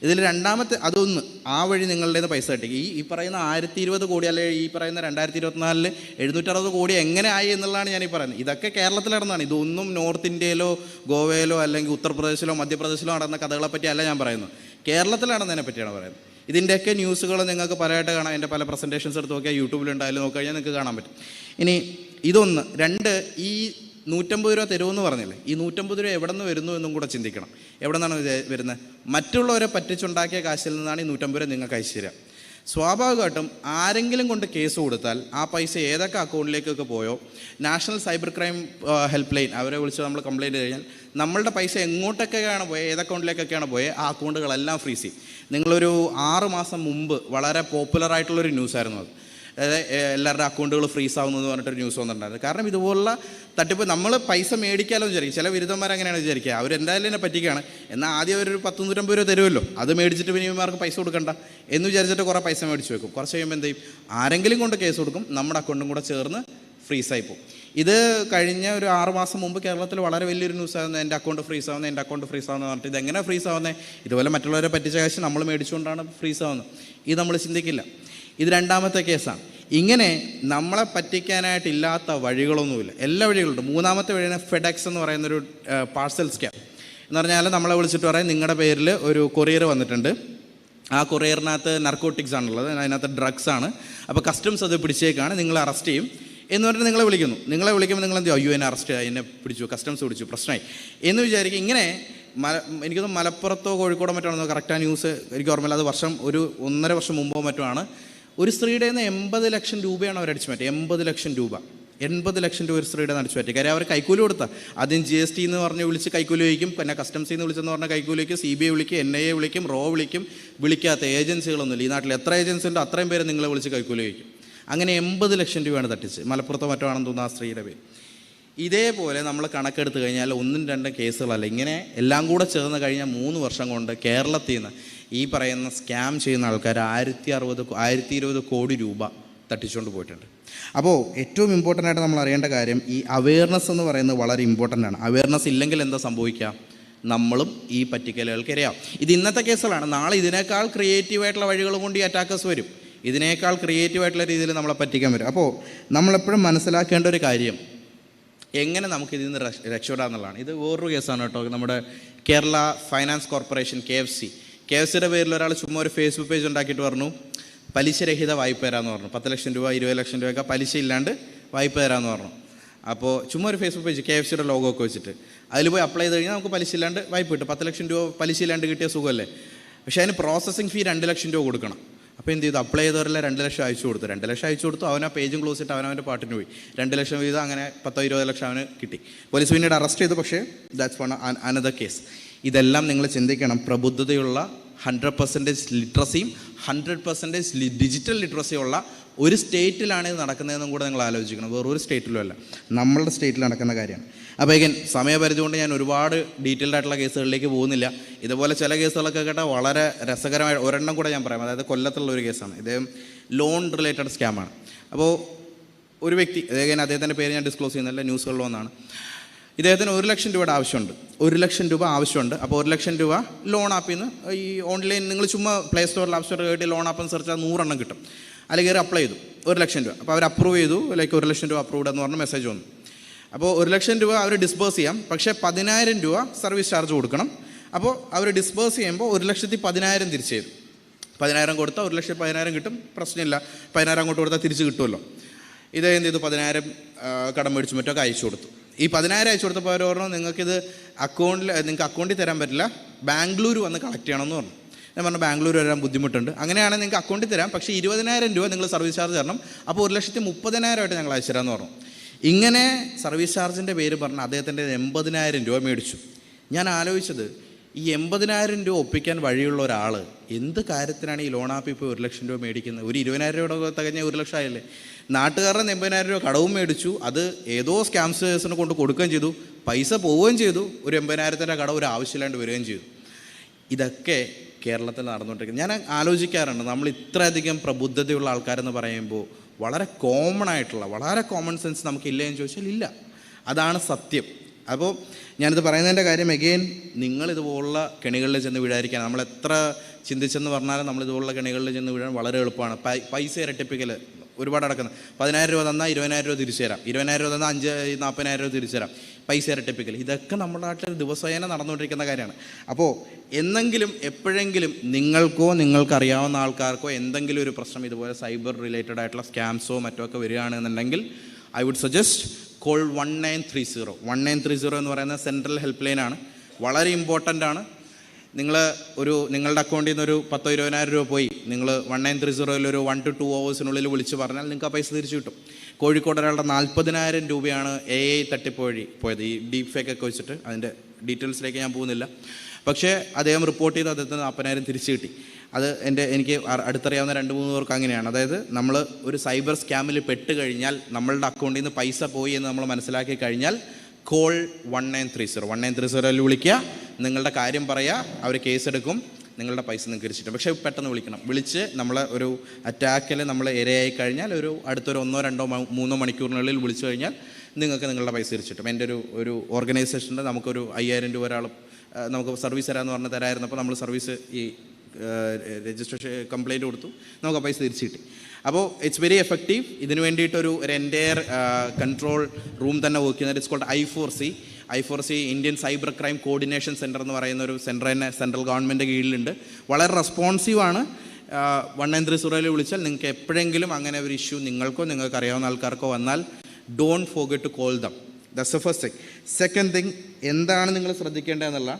ഇതിൽ രണ്ടാമത്തെ അതൊന്ന് ആ വഴി നിങ്ങളുടേത് പൈസ കിട്ടിക്കും. ഈ ഈ പറയുന്ന ആയിരത്തി ഇരുപത് കോടി അല്ലെങ്കിൽ ഈ പറയുന്ന രണ്ടായിരത്തി ഇരുപത്തിനാലിൽ എഴുന്നൂറ്ററുപത് കോടി എങ്ങനെ ആയി എന്നുള്ളതാണ് ഈ പറയുന്നത്. ഇതൊക്കെ കേരളത്തിൽ നടന്നതാണ് ഇതൊന്നും നോർത്ത് ഇന്ത്യയിലോ ഗോവയിലോ അല്ലെങ്കിൽ ഉത്തർപ്രദേശിലോ മധ്യപ്രദേശിലോ നടന്ന കഥകളെ പറ്റിയല്ല ഞാൻ പറയുന്നത്. കേരളത്തിൽ നടന്നതിനെ പറ്റിയാണ് പറയുന്നത്. ഇതിന്റെയൊക്കെ ന്യൂസുകൾ നിങ്ങൾക്ക് പലതായിട്ട് കാണാം. എന്റെ പല പ്രസന്റേഷൻസ് എടുത്ത് നോക്കിയാൽ യൂട്യൂബിലുണ്ടായാലും നോക്കി കഴിഞ്ഞാൽ നിങ്ങൾക്ക് കാണാൻ പറ്റും. ഇനി ഇതൊന്ന് രണ്ട് ഈ നൂറ്റമ്പത് രൂപ തരുമെന്ന് പറഞ്ഞില്ലേ? ഈ നൂറ്റമ്പത് രൂപ എവിടെ നിന്ന് വരുന്നു എന്നും കൂടെ ചിന്തിക്കണം. എവിടെ നിന്നാണ് വരുന്നത്? മറ്റുള്ളവരെ പറ്റിച്ചുണ്ടാക്കിയ കാശിൽ നിന്നാണ് ഈ നൂറ്റമ്പത് രൂപ നിങ്ങൾക്ക് അയച്ചു തരാം. സ്വാഭാവികമായിട്ടും ആരെങ്കിലും കൊണ്ട് കേസ് കൊടുത്താൽ ആ പൈസ ഏതൊക്കെ അക്കൗണ്ടിലേക്കൊക്കെ പോയോ? National cyber crime help line അവരെ വിളിച്ച് നമ്മൾ കംപ്ലയിന്റ് കഴിഞ്ഞാൽ നമ്മളുടെ പൈസ എങ്ങോട്ടൊക്കെയാണ് പോയത് ഏത് അക്കൗണ്ടിലേക്കൊക്കെയാണ് പോയത് ആ അക്കൗണ്ടുകളെല്ലാം ഫ്രീസ് ചെയ്യും നിങ്ങളൊരു ആറ് മാസം മുമ്പ് വളരെ പോപ്പുലർ ആയിട്ടുള്ളൊരു ന്യൂസായിരുന്നു അത്. അതായത് എല്ലാവരുടെ അക്കൗണ്ടുകൾ ഫ്രീസ് ആവുന്നത് പറഞ്ഞിട്ടൊരു ന്യൂസ് വന്നിട്ടുണ്ടായിരുന്നു. കാരണം ഇതുപോലുള്ള തട്ടിപ്പ് നമ്മൾ പൈസ മേടിക്കാലോ വിചാരിക്കും. ചില വിരുദ്ധന്മാർ അങ്ങനെയാണ് വിചാരിക്കുക. അവർ എന്തായാലും എന്നെ പറ്റിക്കുകയാണ്. എന്നാൽ ആദ്യം അവരൊരു പത്ത് നൂറ്റമ്പത് രൂപ തരുമല്ലോ. അത് മേടിച്ചിട്ട് പിന്നെ ഇവന്മാർക്ക് പൈസ കൊടുക്കണ്ട എന്ന് വിചാരിച്ചിട്ട് കുറേ പൈസ മേടിച്ച് വെക്കും. കുറച്ച് കഴിയുമ്പോൾ എന്ത് ചെയ്യും? ആരെങ്കിലും കൊണ്ട് കേസ് കൊടുക്കും. നമ്മുടെ അക്കൗണ്ടും കൂടെ ചേർന്ന് ഫ്രീസായി പോകും. ഇത് കഴിഞ്ഞ ഒരു ആറ് മാസം മുമ്പ് കേരളത്തിൽ വളരെ വലിയൊരു ന്യൂസ് ആയിരുന്നു എന്റെ അക്കൗണ്ട് ഫ്രീസ് ആവുന്നത് എന്റെ അക്കൗണ്ട് ഫ്രീസ് ആവുന്നത് പറഞ്ഞിട്ട് ഇതെങ്ങനെ ഫ്രീസ് ആവുന്നത് ഇതുപോലെ മറ്റുള്ളവരെ പറ്റിച്ച കാശ് നമ്മൾ മേടിച്ചുകൊണ്ടാണ് ഫ്രീസ് ആവുന്നത് ഇത് നമ്മൾ ചിന്തിക്കില്ല. ഇത് രണ്ടാമത്തെ കേസാണ്. ഇങ്ങനെ നമ്മളെ പറ്റിക്കാനായിട്ടില്ലാത്ത വഴികളൊന്നുമില്ല. എല്ലാ വഴികളുണ്ട്. മൂന്നാമത്തെ വഴിയാണ് ഫെഡക്സ് എന്ന് പറയുന്നൊരു പാഴ്സൽ സ്കാം എന്ന് പറഞ്ഞാൽ നമ്മളെ വിളിച്ചിട്ട് പറയാം നിങ്ങളുടെ പേരിൽ ഒരു കൊറിയർ വന്നിട്ടുണ്ട്. ആ കൊറിയറിനകത്ത് നർക്കോട്ടിക്സ് ആണുള്ളത്. അതിനകത്ത് ഡ്രഗ്സ് ആണ്. അപ്പോൾ കസ്റ്റംസ് അത് പിടിച്ചേക്കാണ്. നിങ്ങളെ അറസ്റ്റ് ചെയ്യും. എന്ന് പറഞ്ഞിട്ട് നിങ്ങളെ വിളിക്കുന്നു. നിങ്ങളെ വിളിക്കുമ്പോൾ നിങ്ങൾ എന്ത്? അയ്യോ എന്നെ അറസ്റ്റ് എന്നെ പിടിച്ചു. കസ്റ്റംസ് പിടിച്ചു. പ്രശ്നമായി. എന്ന് വിചാരിക്കും. ഇങ്ങനെ മല എനിക്കൊന്ന് മലപ്പുറത്തോ കോഴിക്കോടോ മറ്റോ ആണെന്നോ കറക്റ്റാ ന്യൂസ് എനിക്ക് ഓർമ്മയില്ല. അത് വർഷം ഒരു ഒന്നര വർഷം മുമ്പോ മറ്റോ ആണ്. ഒരു സ്ത്രീയുടെ നിന്ന് എൺപത് ലക്ഷം രൂപയാണ് അവർ അടിച്ചു മാറ്റി എൺപത് ലക്ഷം രൂപ. എൺപത് ലക്ഷം രൂപ ഒരു സ്ത്രീയുടെ അടിച്ചു മാറ്റി കാര്യം അവർ കൈക്കൂലി കൊടുത്ത. ആദ്യം ജി എസ് ടി എന്ന് പറഞ്ഞ് വിളിച്ച് കൈക്കൂലി വയ്ക്കും പിന്നെ കസ്റ്റംസിൽ നിന്ന് വിളിച്ചെന്ന് പറഞ്ഞാൽ കൈക്കൂലി വയ്ക്കും സി ബി ഐ വിളിക്കും. എൻ ഐ എ വിളിക്കും. റോ വിളിക്കും. വിളിക്കാത്ത ഏജൻസികളൊന്നുമില്ല ഈ നാട്ടിൽ എത്ര ഏജൻസി ഉണ്ടോ അത്രയും പേര് നിങ്ങളെ വിളിച്ച് കൈക്കൂലി വയ്ക്കും അങ്ങനെ എൺപത് ലക്ഷം രൂപയാണ് തട്ടിച്ച്. മലപ്പുറത്തോ മറ്റോ ആണെന്ന് തോന്നുന്നു ആ സ്ത്രീയുടെ പേര്. ഇതേപോലെ നമ്മൾ കണക്കെടുത്ത് കഴിഞ്ഞാൽ ഒന്നും രണ്ടും കേസുകളല്ല. ഇങ്ങനെ എല്ലാം കൂടെ ചേർന്ന് കഴിഞ്ഞാൽ മൂന്ന് വർഷം കൊണ്ട് കേരളത്തിൽ നിന്ന് ഈ പറയുന്ന സ്കാം ചെയ്യുന്ന ആൾക്കാർ ആയിരത്തി അറുപത് ആയിരത്തി ഇരുപത് കോടി രൂപ തട്ടിച്ചുകൊണ്ട് പോയിട്ടുണ്ട്. അപ്പോൾ ഏറ്റവും ഇമ്പോർട്ടന്റ് ആയിട്ട് നമ്മൾ അറിയേണ്ട കാര്യം ഈ അവയർനെസ് എന്ന് പറയുന്നത് വളരെ ഇമ്പോർട്ടന്റ് ആണ്. അവയർനെസ് ഇല്ലെങ്കിൽ എന്താ സംഭവിക്കുക? നമ്മളും ഈ പറ്റിക്കലുകൾക്ക് ഇരയാവും. ഇത് ഇന്നത്തെ കേസുകളാണ്. നാളെ ഇതിനേക്കാൾ ക്രിയേറ്റീവായിട്ടുള്ള വഴികൾ കൊണ്ട് ഈ അറ്റാക്കേഴ്സ് വരും. ഇതിനേക്കാൾ ക്രിയേറ്റീവായിട്ടുള്ള രീതിയിൽ നമ്മളെ പറ്റിക്കാൻ വരും. അപ്പോൾ നമ്മളെപ്പോഴും മനസ്സിലാക്കേണ്ട ഒരു കാര്യം എങ്ങനെ നമുക്ക് ഇതിൽ നിന്ന് രക്ഷ- രക്ഷപ്പെടാമെന്നുള്ളതാണ് ഇത് വേറൊരു കേസാണ് കേട്ടോ. നമ്മുടെ Kerala finance corporation K F C. K F സിയുടെ പേരിൽ ഒരാൾ ചുമ്മാ ഒരു ഫേസ്ബുക്ക് പേജ് ഉണ്ടാക്കിയിട്ട് പറഞ്ഞു പലിശരഹിത വായ്പ തരാമെന്ന് പറഞ്ഞു. പത്ത് ലക്ഷം രൂപ ഇരുപത് ലക്ഷം രൂപയൊക്കെ പലിശ ഇല്ലാണ്ട് വായ്പ തരാമെന്ന് പറഞ്ഞു. അപ്പോൾ ചുമ്മാ ഒരു ഫേസ്ബുക്ക് പേജ് കെ എഫ് സിയുടെ ലോഗോ ഒക്കെ വെച്ചിട്ട്. അതിൽ പോയി അപ്ലൈ ചെയ്ത് കഴിഞ്ഞാൽ നമുക്ക് പലിശ ഇല്ലാണ്ട് വായ്പ കിട്ടും. പത്ത് ലക്ഷം രൂപ പലിശ ഇല്ലാണ്ട് കിട്ടിയ സുഖമല്ലേ? പക്ഷേ അതിന് പ്രോസസ്സിങ് ഫീ രണ്ട് ലക്ഷം രൂപ കൊടുക്കണം. അപ്പോൾ എന്ത് ചെയ്തു? അപ്ലൈ ചെയ്തവരെല്ലാം രണ്ട് ലക്ഷം അയച്ചു കൊടുത്തു. രണ്ട് ലക്ഷം അയച്ചു കൊടുത്തു അവൻ ആ പേജും ക്ലോസ് ചെയ്തിട്ട് അവൻ അവന്റെ പാട്ടിന് പോയി. രണ്ട് ലക്ഷം വീതം അങ്ങനെ പത്തോ ഇരുപത് ലക്ഷം അവന് കിട്ടി. പോലീസ് പിന്നീട് അറസ്റ്റ് ചെയ്തു. പക്ഷേ ദാറ്റ്സ് വൺ അനദർ കേസ് ഇതെല്ലാം നിങ്ങൾ ചിന്തിക്കണം. പ്രബുദ്ധതയുള്ള ഹൺഡ്രഡ് പെർസെന്റേജ് ലിറ്ററസിയും ഹൺഡ്രഡ് പെർസെന്റേജ് ഡിജിറ്റൽ ലിറ്ററസിയുള്ള ഒരു സ്റ്റേറ്റിലാണ് ഇത് നടക്കുന്നതെന്നും കൂടെ നിങ്ങൾ ആലോചിക്കണം. വേറൊരു സ്റ്റേറ്റിലും അല്ല നമ്മളുടെ സ്റ്റേറ്റിൽ നടക്കുന്ന കാര്യമാണ്. അപ്പോൾ ഇങ്ങനെ സമയപരിധി കൊണ്ട് ഞാൻ ഒരുപാട് ഡീറ്റെയിൽഡ് ആയിട്ടുള്ള കേസുകളിലേക്ക് പോകുന്നില്ല. ഇതുപോലെ ചില കേസുകളൊക്കെ കേട്ടാൽ വളരെ രസകരമായ ഒരെണ്ണം കൂടെ ഞാൻ പറയാം. അതായത് കൊല്ലത്തുള്ള ഒരു കേസാണ്. ഇദ്ദേഹം ലോൺ റിലേറ്റഡ് സ്കാമാണ് അപ്പോൾ ഒരു വ്യക്തി അതേ അദ്ദേഹത്തിന്റെ പേര് ഞാൻ ഡിസ്ക്ലോസ് ചെയ്യുന്നില്ല ന്യൂസുകളിൽ വന്നാണ് ഇദ്ദേഹത്തിന് ഒരു ലക്ഷം രൂപയുടെ ആവശ്യമുണ്ട്. ഒരു ലക്ഷം രൂപ ആവശ്യമുണ്ട്. അപ്പോൾ ഒരു ലക്ഷം രൂപ ലോൺ ആപ്പിൽ നിന്ന് ഈ ഓൺലൈൻ നിങ്ങൾ ചുമ്മാ പ്ലേ സ്റ്റോറിൽ ആപ്പ് സ്റ്റോറിൽ കയറ്റി ലോൺ ആപ്പ് സെർച്ച് ചെയ്താൽ നൂറെണ്ണം കിട്ടും. അല്ലെങ്കിൽ കയറി അപ്ലൈ ചെയ്തു. ഒരു ലക്ഷം രൂപ. അപ്പോൾ അവർ അപ്രൂവ് ചെയ്തു. ലൈക്ക് ഒരു ലക്ഷം രൂപ അപ്രൂവ്ഡ് എന്ന് പറഞ്ഞ മെസ്സേജ് വന്നു. അപ്പോൾ ഒരു ലക്ഷം രൂപ അവർ ഡിസ്ബേഴ്സ് ചെയ്യാം. പക്ഷേ പതിനായിരം രൂപ സർവീസ് ചാർജ് കൊടുക്കണം. അപ്പോൾ അവർ ഡിസ്ബേഴ്സ് ചെയ്യുമ്പോൾ ഒരു ലക്ഷത്തി പതിനായിരം തിരിച്ചു ചെയ്തു പതിനായിരം കൊടുത്താൽ ഒരു ലക്ഷത്തി പതിനായിരം കിട്ടും. പ്രശ്നമില്ല. പതിനായിരം അങ്ങോട്ട് കൊടുത്താൽ തിരിച്ച് കിട്ടുമല്ലോ. ഇത് എന്ത് ചെയ്തു? പതിനായിരം കടം മേടിച്ചു മറ്റൊക്കെ അയച്ചു കൊടുത്തു. ഈ പതിനായിരം അയച്ചു കൊടുത്തപ്പോൾ അവർ പറഞ്ഞു നിങ്ങൾക്കിത് അക്കൗണ്ടിൽ നിങ്ങൾക്ക് അക്കൗണ്ടിൽ തരാൻ പറ്റില്ല. ബാംഗ്ലൂർ വന്ന് കളക്ട് ചെയ്യണമെന്ന് പറഞ്ഞു. ഞാൻ പറഞ്ഞു ബാംഗ്ലൂർ വരാൻ ബുദ്ധിമുട്ടുണ്ട്. അങ്ങനെയാണെങ്കിൽ നിങ്ങൾക്ക് അക്കൗണ്ടിൽ തരാം പക്ഷേ ഇരുപതിനായിരം രൂപ നിങ്ങൾ സർവീസ് ചാർജ് തരണം. അപ്പോൾ ഒരു ലക്ഷത്തി മുപ്പതിനായിരമായിട്ട് ഞങ്ങൾ അയച്ചു തരാമെന്ന് പറഞ്ഞു. ഇങ്ങനെ സർവീസ് ചാർജിന്റെ പേര് പറഞ്ഞ് അദ്ദേഹത്തിന്റെ എൺപതിനായിരം രൂപ മേടിച്ചു. ഞാൻ ആലോചിച്ചത് ഈ എൺപതിനായിരം രൂപ ഒപ്പിക്കാൻ വഴിയുള്ള ഒരാൾ എന്ത് കാര്യത്തിനാണ് ഈ ലോൺ ആപ്പ് ഇപ്പോൾ ഒരു ലക്ഷം രൂപ മേടിക്കുന്നത്? ഒരു ഇരുപതിനായിരം രൂപ തികഞ്ഞ ഒരു ലക്ഷം ആയല്ലേ? നാട്ടുകാരുടെ എൺപതിനായിരം രൂപ കടവും മേടിച്ചു. അത് ഏതോ സ്കാംസേഴ്സിനെ കൊണ്ട് കൊടുക്കുകയും ചെയ്തു. പൈസ പോവുകയും ചെയ്തു. ഒരു എൺപതിനായിരത്തിന്റെ കട ഒരു ആവശ്യമില്ലാണ്ട് വരികയും ചെയ്തു. ഇതൊക്കെ കേരളത്തിൽ നടന്നുകൊണ്ടിരിക്കുന്നത് ഞാൻ ആലോചിക്കാറുണ്ട്. നമ്മൾ ഇത്രയധികം പ്രബുദ്ധതയുള്ള ആൾക്കാരെന്ന് പറയുമ്പോൾ വളരെ കോമൺ ആയിട്ടുള്ള വളരെ കോമൺ സെൻസ് നമുക്കില്ല എന്ന് ചോദിച്ചാൽ ഇല്ല. അതാണ് സത്യം. അപ്പോൾ ഞാനിത് പറയുന്നതിന്റെ കാര്യം എഗെയിൻ നിങ്ങൾ ഇതുപോലുള്ള കെണികളിൽ ചെന്ന് വീഴാതിരിക്കാൻ. നമ്മൾ എത്ര ചിന്തിച്ചെന്ന് പറഞ്ഞാലും നമ്മൾ ഇതുപോലുള്ള കെണികളിൽ ചെന്ന് വീഴാൻ വളരെ എളുപ്പമാണ്. പൈസ ഇരട്ടിപ്പിക്കൽ ഒരുപാട് നടക്കുന്നത് പതിനായിരം രൂപ തന്നാൽ ഇരുപതിനായിരം രൂപ തിരിച്ചു തരാം. ഇരുപതിനായിരം രൂപ തന്നാൽ അഞ്ച് നാൽപ്പതിനായിരം രൂപ തിരിച്ചു തരാം. പൈസ ഇരട്ടിപ്പിക്കൽ. ഇതൊക്കെ നമ്മുടെ നാട്ടിൽ ദിവസേന നടന്നുകൊണ്ടിരിക്കുന്ന കാര്യമാണ്. അപ്പോൾ എന്നെങ്കിലും എപ്പോഴെങ്കിലും നിങ്ങൾക്കോ നിങ്ങൾക്കറിയാവുന്ന ആൾക്കാർക്കോ എന്തെങ്കിലും ഒരു പ്രശ്നം ഇതുപോലെ സൈബർ റിലേറ്റഡ് ആയിട്ടുള്ള സ്കാംസോ മറ്റോ ഒക്കെ വരികയാണെന്നുണ്ടെങ്കിൽ I would suggest call one nine three zero one nine three zero എന്ന് പറയുന്ന സെൻട്രൽ ഹെൽപ്പ് ലൈനാണ് വളരെ ഇമ്പോർട്ടന്റ് ആണ്. നിങ്ങൾ ഒരു നിങ്ങളുടെ അക്കൗണ്ടിൽ നിന്ന് ഒരു പത്തോ ഇരുപതിനായിരം രൂപ പോയി. നിങ്ങൾ വൺ നയൻ ത്രീ സീറോയിൽ ഒരു വൺ ടു ടു അവേഴ്സിനുള്ളിൽ വിളിച്ച് പറഞ്ഞാൽ നിങ്ങൾക്ക് ആ പൈസ തിരിച്ചു കിട്ടും. കോഴിക്കോട് ഒരാളുടെ നാൽപ്പതിനായിരം രൂപയാണ് എ ഐ തട്ടിപ്പ് വഴി പോയത്. ഈ ഡീപ് ഫേക്ക് ഒക്കെ വെച്ചിട്ട് അതിന്റെ ഡീറ്റെയിൽസിലേക്ക് ഞാൻ പോകുന്നില്ല. പക്ഷേ അദ്ദേഹം റിപ്പോർട്ട് ചെയ്ത് അദ്ദേഹത്തിന് നാൽപ്പതിനായിരം തിരിച്ചു കിട്ടി. അത് എന്റെ എനിക്ക് അടുത്തറിയാവുന്ന രണ്ട് മൂന്ന് പേർക്ക് അങ്ങനെയാണ്. അതായത് നമ്മൾ ഒരു സൈബർ സ്കാമിൽ പെട്ട് കഴിഞ്ഞാൽ നമ്മളുടെ അക്കൗണ്ടിൽ നിന്ന് പൈസ പോയി എന്ന് നമ്മൾ മനസ്സിലാക്കി കഴിഞ്ഞാൽ call one nine three zero one nine three സീറോയിൽ വിളിക്കുക. നിങ്ങളുടെ കാര്യം പറയുക അവർ കേസെടുക്കും നിങ്ങളുടെ പൈസ നിങ്ങൾക്ക് തിരിച്ചിട്ടും പക്ഷേ പെട്ടെന്ന് വിളിക്കണം. വിളിച്ച് നമ്മൾ ഒരു അറ്റാക്കിൽ നമ്മൾ ഇരയായി കഴിഞ്ഞാൽ ഒരു അടുത്തൊരു ഒന്നോ രണ്ടോ മൂന്നോ മണിക്കൂറിനുള്ളിൽ വിളിച്ചു കഴിഞ്ഞാൽ നിങ്ങൾക്ക് നിങ്ങളുടെ പൈസ തിരിച്ചിട്ടും എന്റെ ഒരു ഒരു ഓർഗനൈസേഷന്റെ നമുക്കൊരു അയ്യായിരം രൂപ ഒരാൾ നമുക്ക് സർവീസ് തരാമെന്ന് പറഞ്ഞ് തരായിരുന്നപ്പോൾ നമ്മൾ സർവീസ് ഈ രജിസ്ട്രേഷൻ കംപ്ലയിന്റ് കൊടുത്തു. നമുക്ക് പൈസ തിരിച്ചു കിട്ടി. അപ്പോൾ ഇറ്റ്സ് വെരി എഫക്റ്റീവ് ഇതിനു വേണ്ടിയിട്ടൊരു ഒരു എന്റയർ കൺട്രോൾ റൂം തന്നെ വർക്ക് ചെയ്യുന്നത് it's called I four C I four C Indian cyber crime coordination centre എന്ന് പറയുന്ന ഒരു സെന്റർ തന്നെ സെൻട്രൽ ഗവൺമെന്റ് കീഴിലുണ്ട്. വളരെ റെസ്പോൺസീവാണ് വൺ നയൻ ത്രീ സീറോയിൽ വിളിച്ചാൽ നിങ്ങൾക്ക് എപ്പോഴെങ്കിലും അങ്ങനെ ഒരു ഇഷ്യൂ നിങ്ങൾക്കോ നിങ്ങൾക്ക് അറിയാവുന്ന ആൾക്കാർക്കോ വന്നാൽ don't forget to call them thus a first thing second thing എന്താണ് നിങ്ങൾ ശ്രദ്ധിക്കേണ്ടതെന്നുള്ള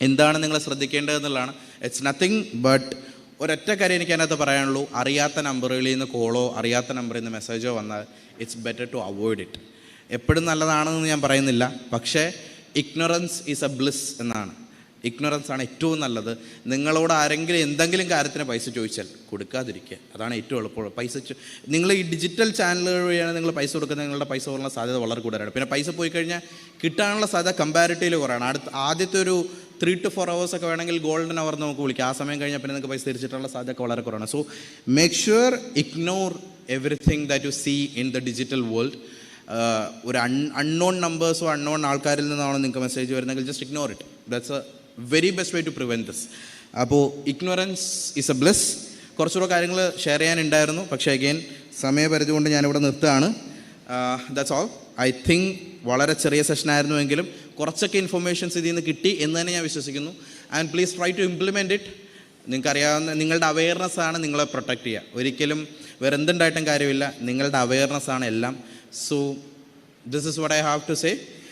എന്താണ് നിങ്ങൾ ശ്രദ്ധിക്കേണ്ടതെന്നുള്ളതാണ് ഇറ്റ്സ് നത്തിങ് ബട്ട് ഒരൊറ്റ കാര്യം എനിക്ക് അതിനകത്ത് പറയാനുള്ളൂ. അറിയാത്ത നമ്പറുകളിൽ നിന്ന് കോളോ അറിയാത്ത നമ്പറിൽ നിന്ന് മെസ്സേജോ വന്നാൽ it's better to avoid it എപ്പോഴും നല്ലതാണെന്ന് ഞാൻ പറയുന്നില്ല. പക്ഷേ ഇഗ്നോറൻസ് ഈസ് എ ബ്ലിസ് എന്നാണ്. ഇഗ്നറൻസ് ആണ് ഏറ്റവും നല്ലത്. നിങ്ങളോട് ആരെങ്കിലും എന്തെങ്കിലും കാര്യത്തിന് പൈസ ചോദിച്ചാൽ കൊടുക്കാതിരിക്കുക. അതാണ് ഏറ്റവും എളുപ്പം. പൈസ നിങ്ങൾ ഈ ഡിജിറ്റൽ ചാനലുകൾ വഴിയാണ് നിങ്ങൾ പൈസ കൊടുക്കുന്നത്. നിങ്ങളുടെ പൈസ പോകാനുള്ള സാധ്യത വളരെ കൂടുതലാണ്. പിന്നെ പൈസ പോയി കഴിഞ്ഞാൽ കിട്ടാനുള്ള സാധ്യത കമ്പാരിറ്റീവ്ലി കുറവാണ്. അടുത്ത ആദ്യത്തെ ഒരു ത്രീ ടു ഫോർ അവേഴ്സ് ഒക്കെ വേണമെങ്കിൽ ഗോൾഡൻ അവർ നമുക്ക് വിളിക്കാം. ആ സമയം കഴിഞ്ഞാൽ പിന്നെ നിങ്ങൾക്ക് പൈസ തിരിച്ചിട്ടുള്ള സാധ്യത വളരെ കുറവാണ്. So make sure ignore everything that you see in the digital world ഒരു അൺ അൺനോൺ നമ്പേഴ്സോ അൺനോൺ ആൾക്കാരിൽ നിന്നാണോ നിങ്ങൾക്ക് മെസ്സേജ് വരുന്നെങ്കിൽ just ignore it that's a very best way to prevent this അപ്പോൾ ഇഗ്നോറൻസ് ഇസ് എ ബ്ലെസ് കുറച്ചുകൂടെ കാര്യങ്ങൾ ഷെയർ ചെയ്യാനുണ്ടായിരുന്നു. പക്ഷേ അഗെയിൻ സമയപരിധി കൊണ്ട് ഞാനിവിടെ നിർത്തുകയാണ്. ദാറ്റ്സ് ഓൾ ഐ തിങ്ക് വളരെ ചെറിയ സെഷനായിരുന്നുവെങ്കിലും കുറച്ചൊക്കെ ഇൻഫർമേഷൻസ് ഇതിൽ നിന്ന് കിട്ടി എന്ന് തന്നെ ഞാൻ വിശ്വസിക്കുന്നു. And please try to implement it നിങ്ങൾക്കറിയാവുന്ന നിങ്ങളുടെ അവയർനെസ് ആണ് നിങ്ങളെ പ്രൊട്ടക്റ്റ് ചെയ്യുക. ഒരിക്കലും വേറെ എന്തുണ്ടായിട്ടും കാര്യമില്ല. നിങ്ങളുടെ അവയർനെസ് ആണ് എല്ലാം. So this is what I have to say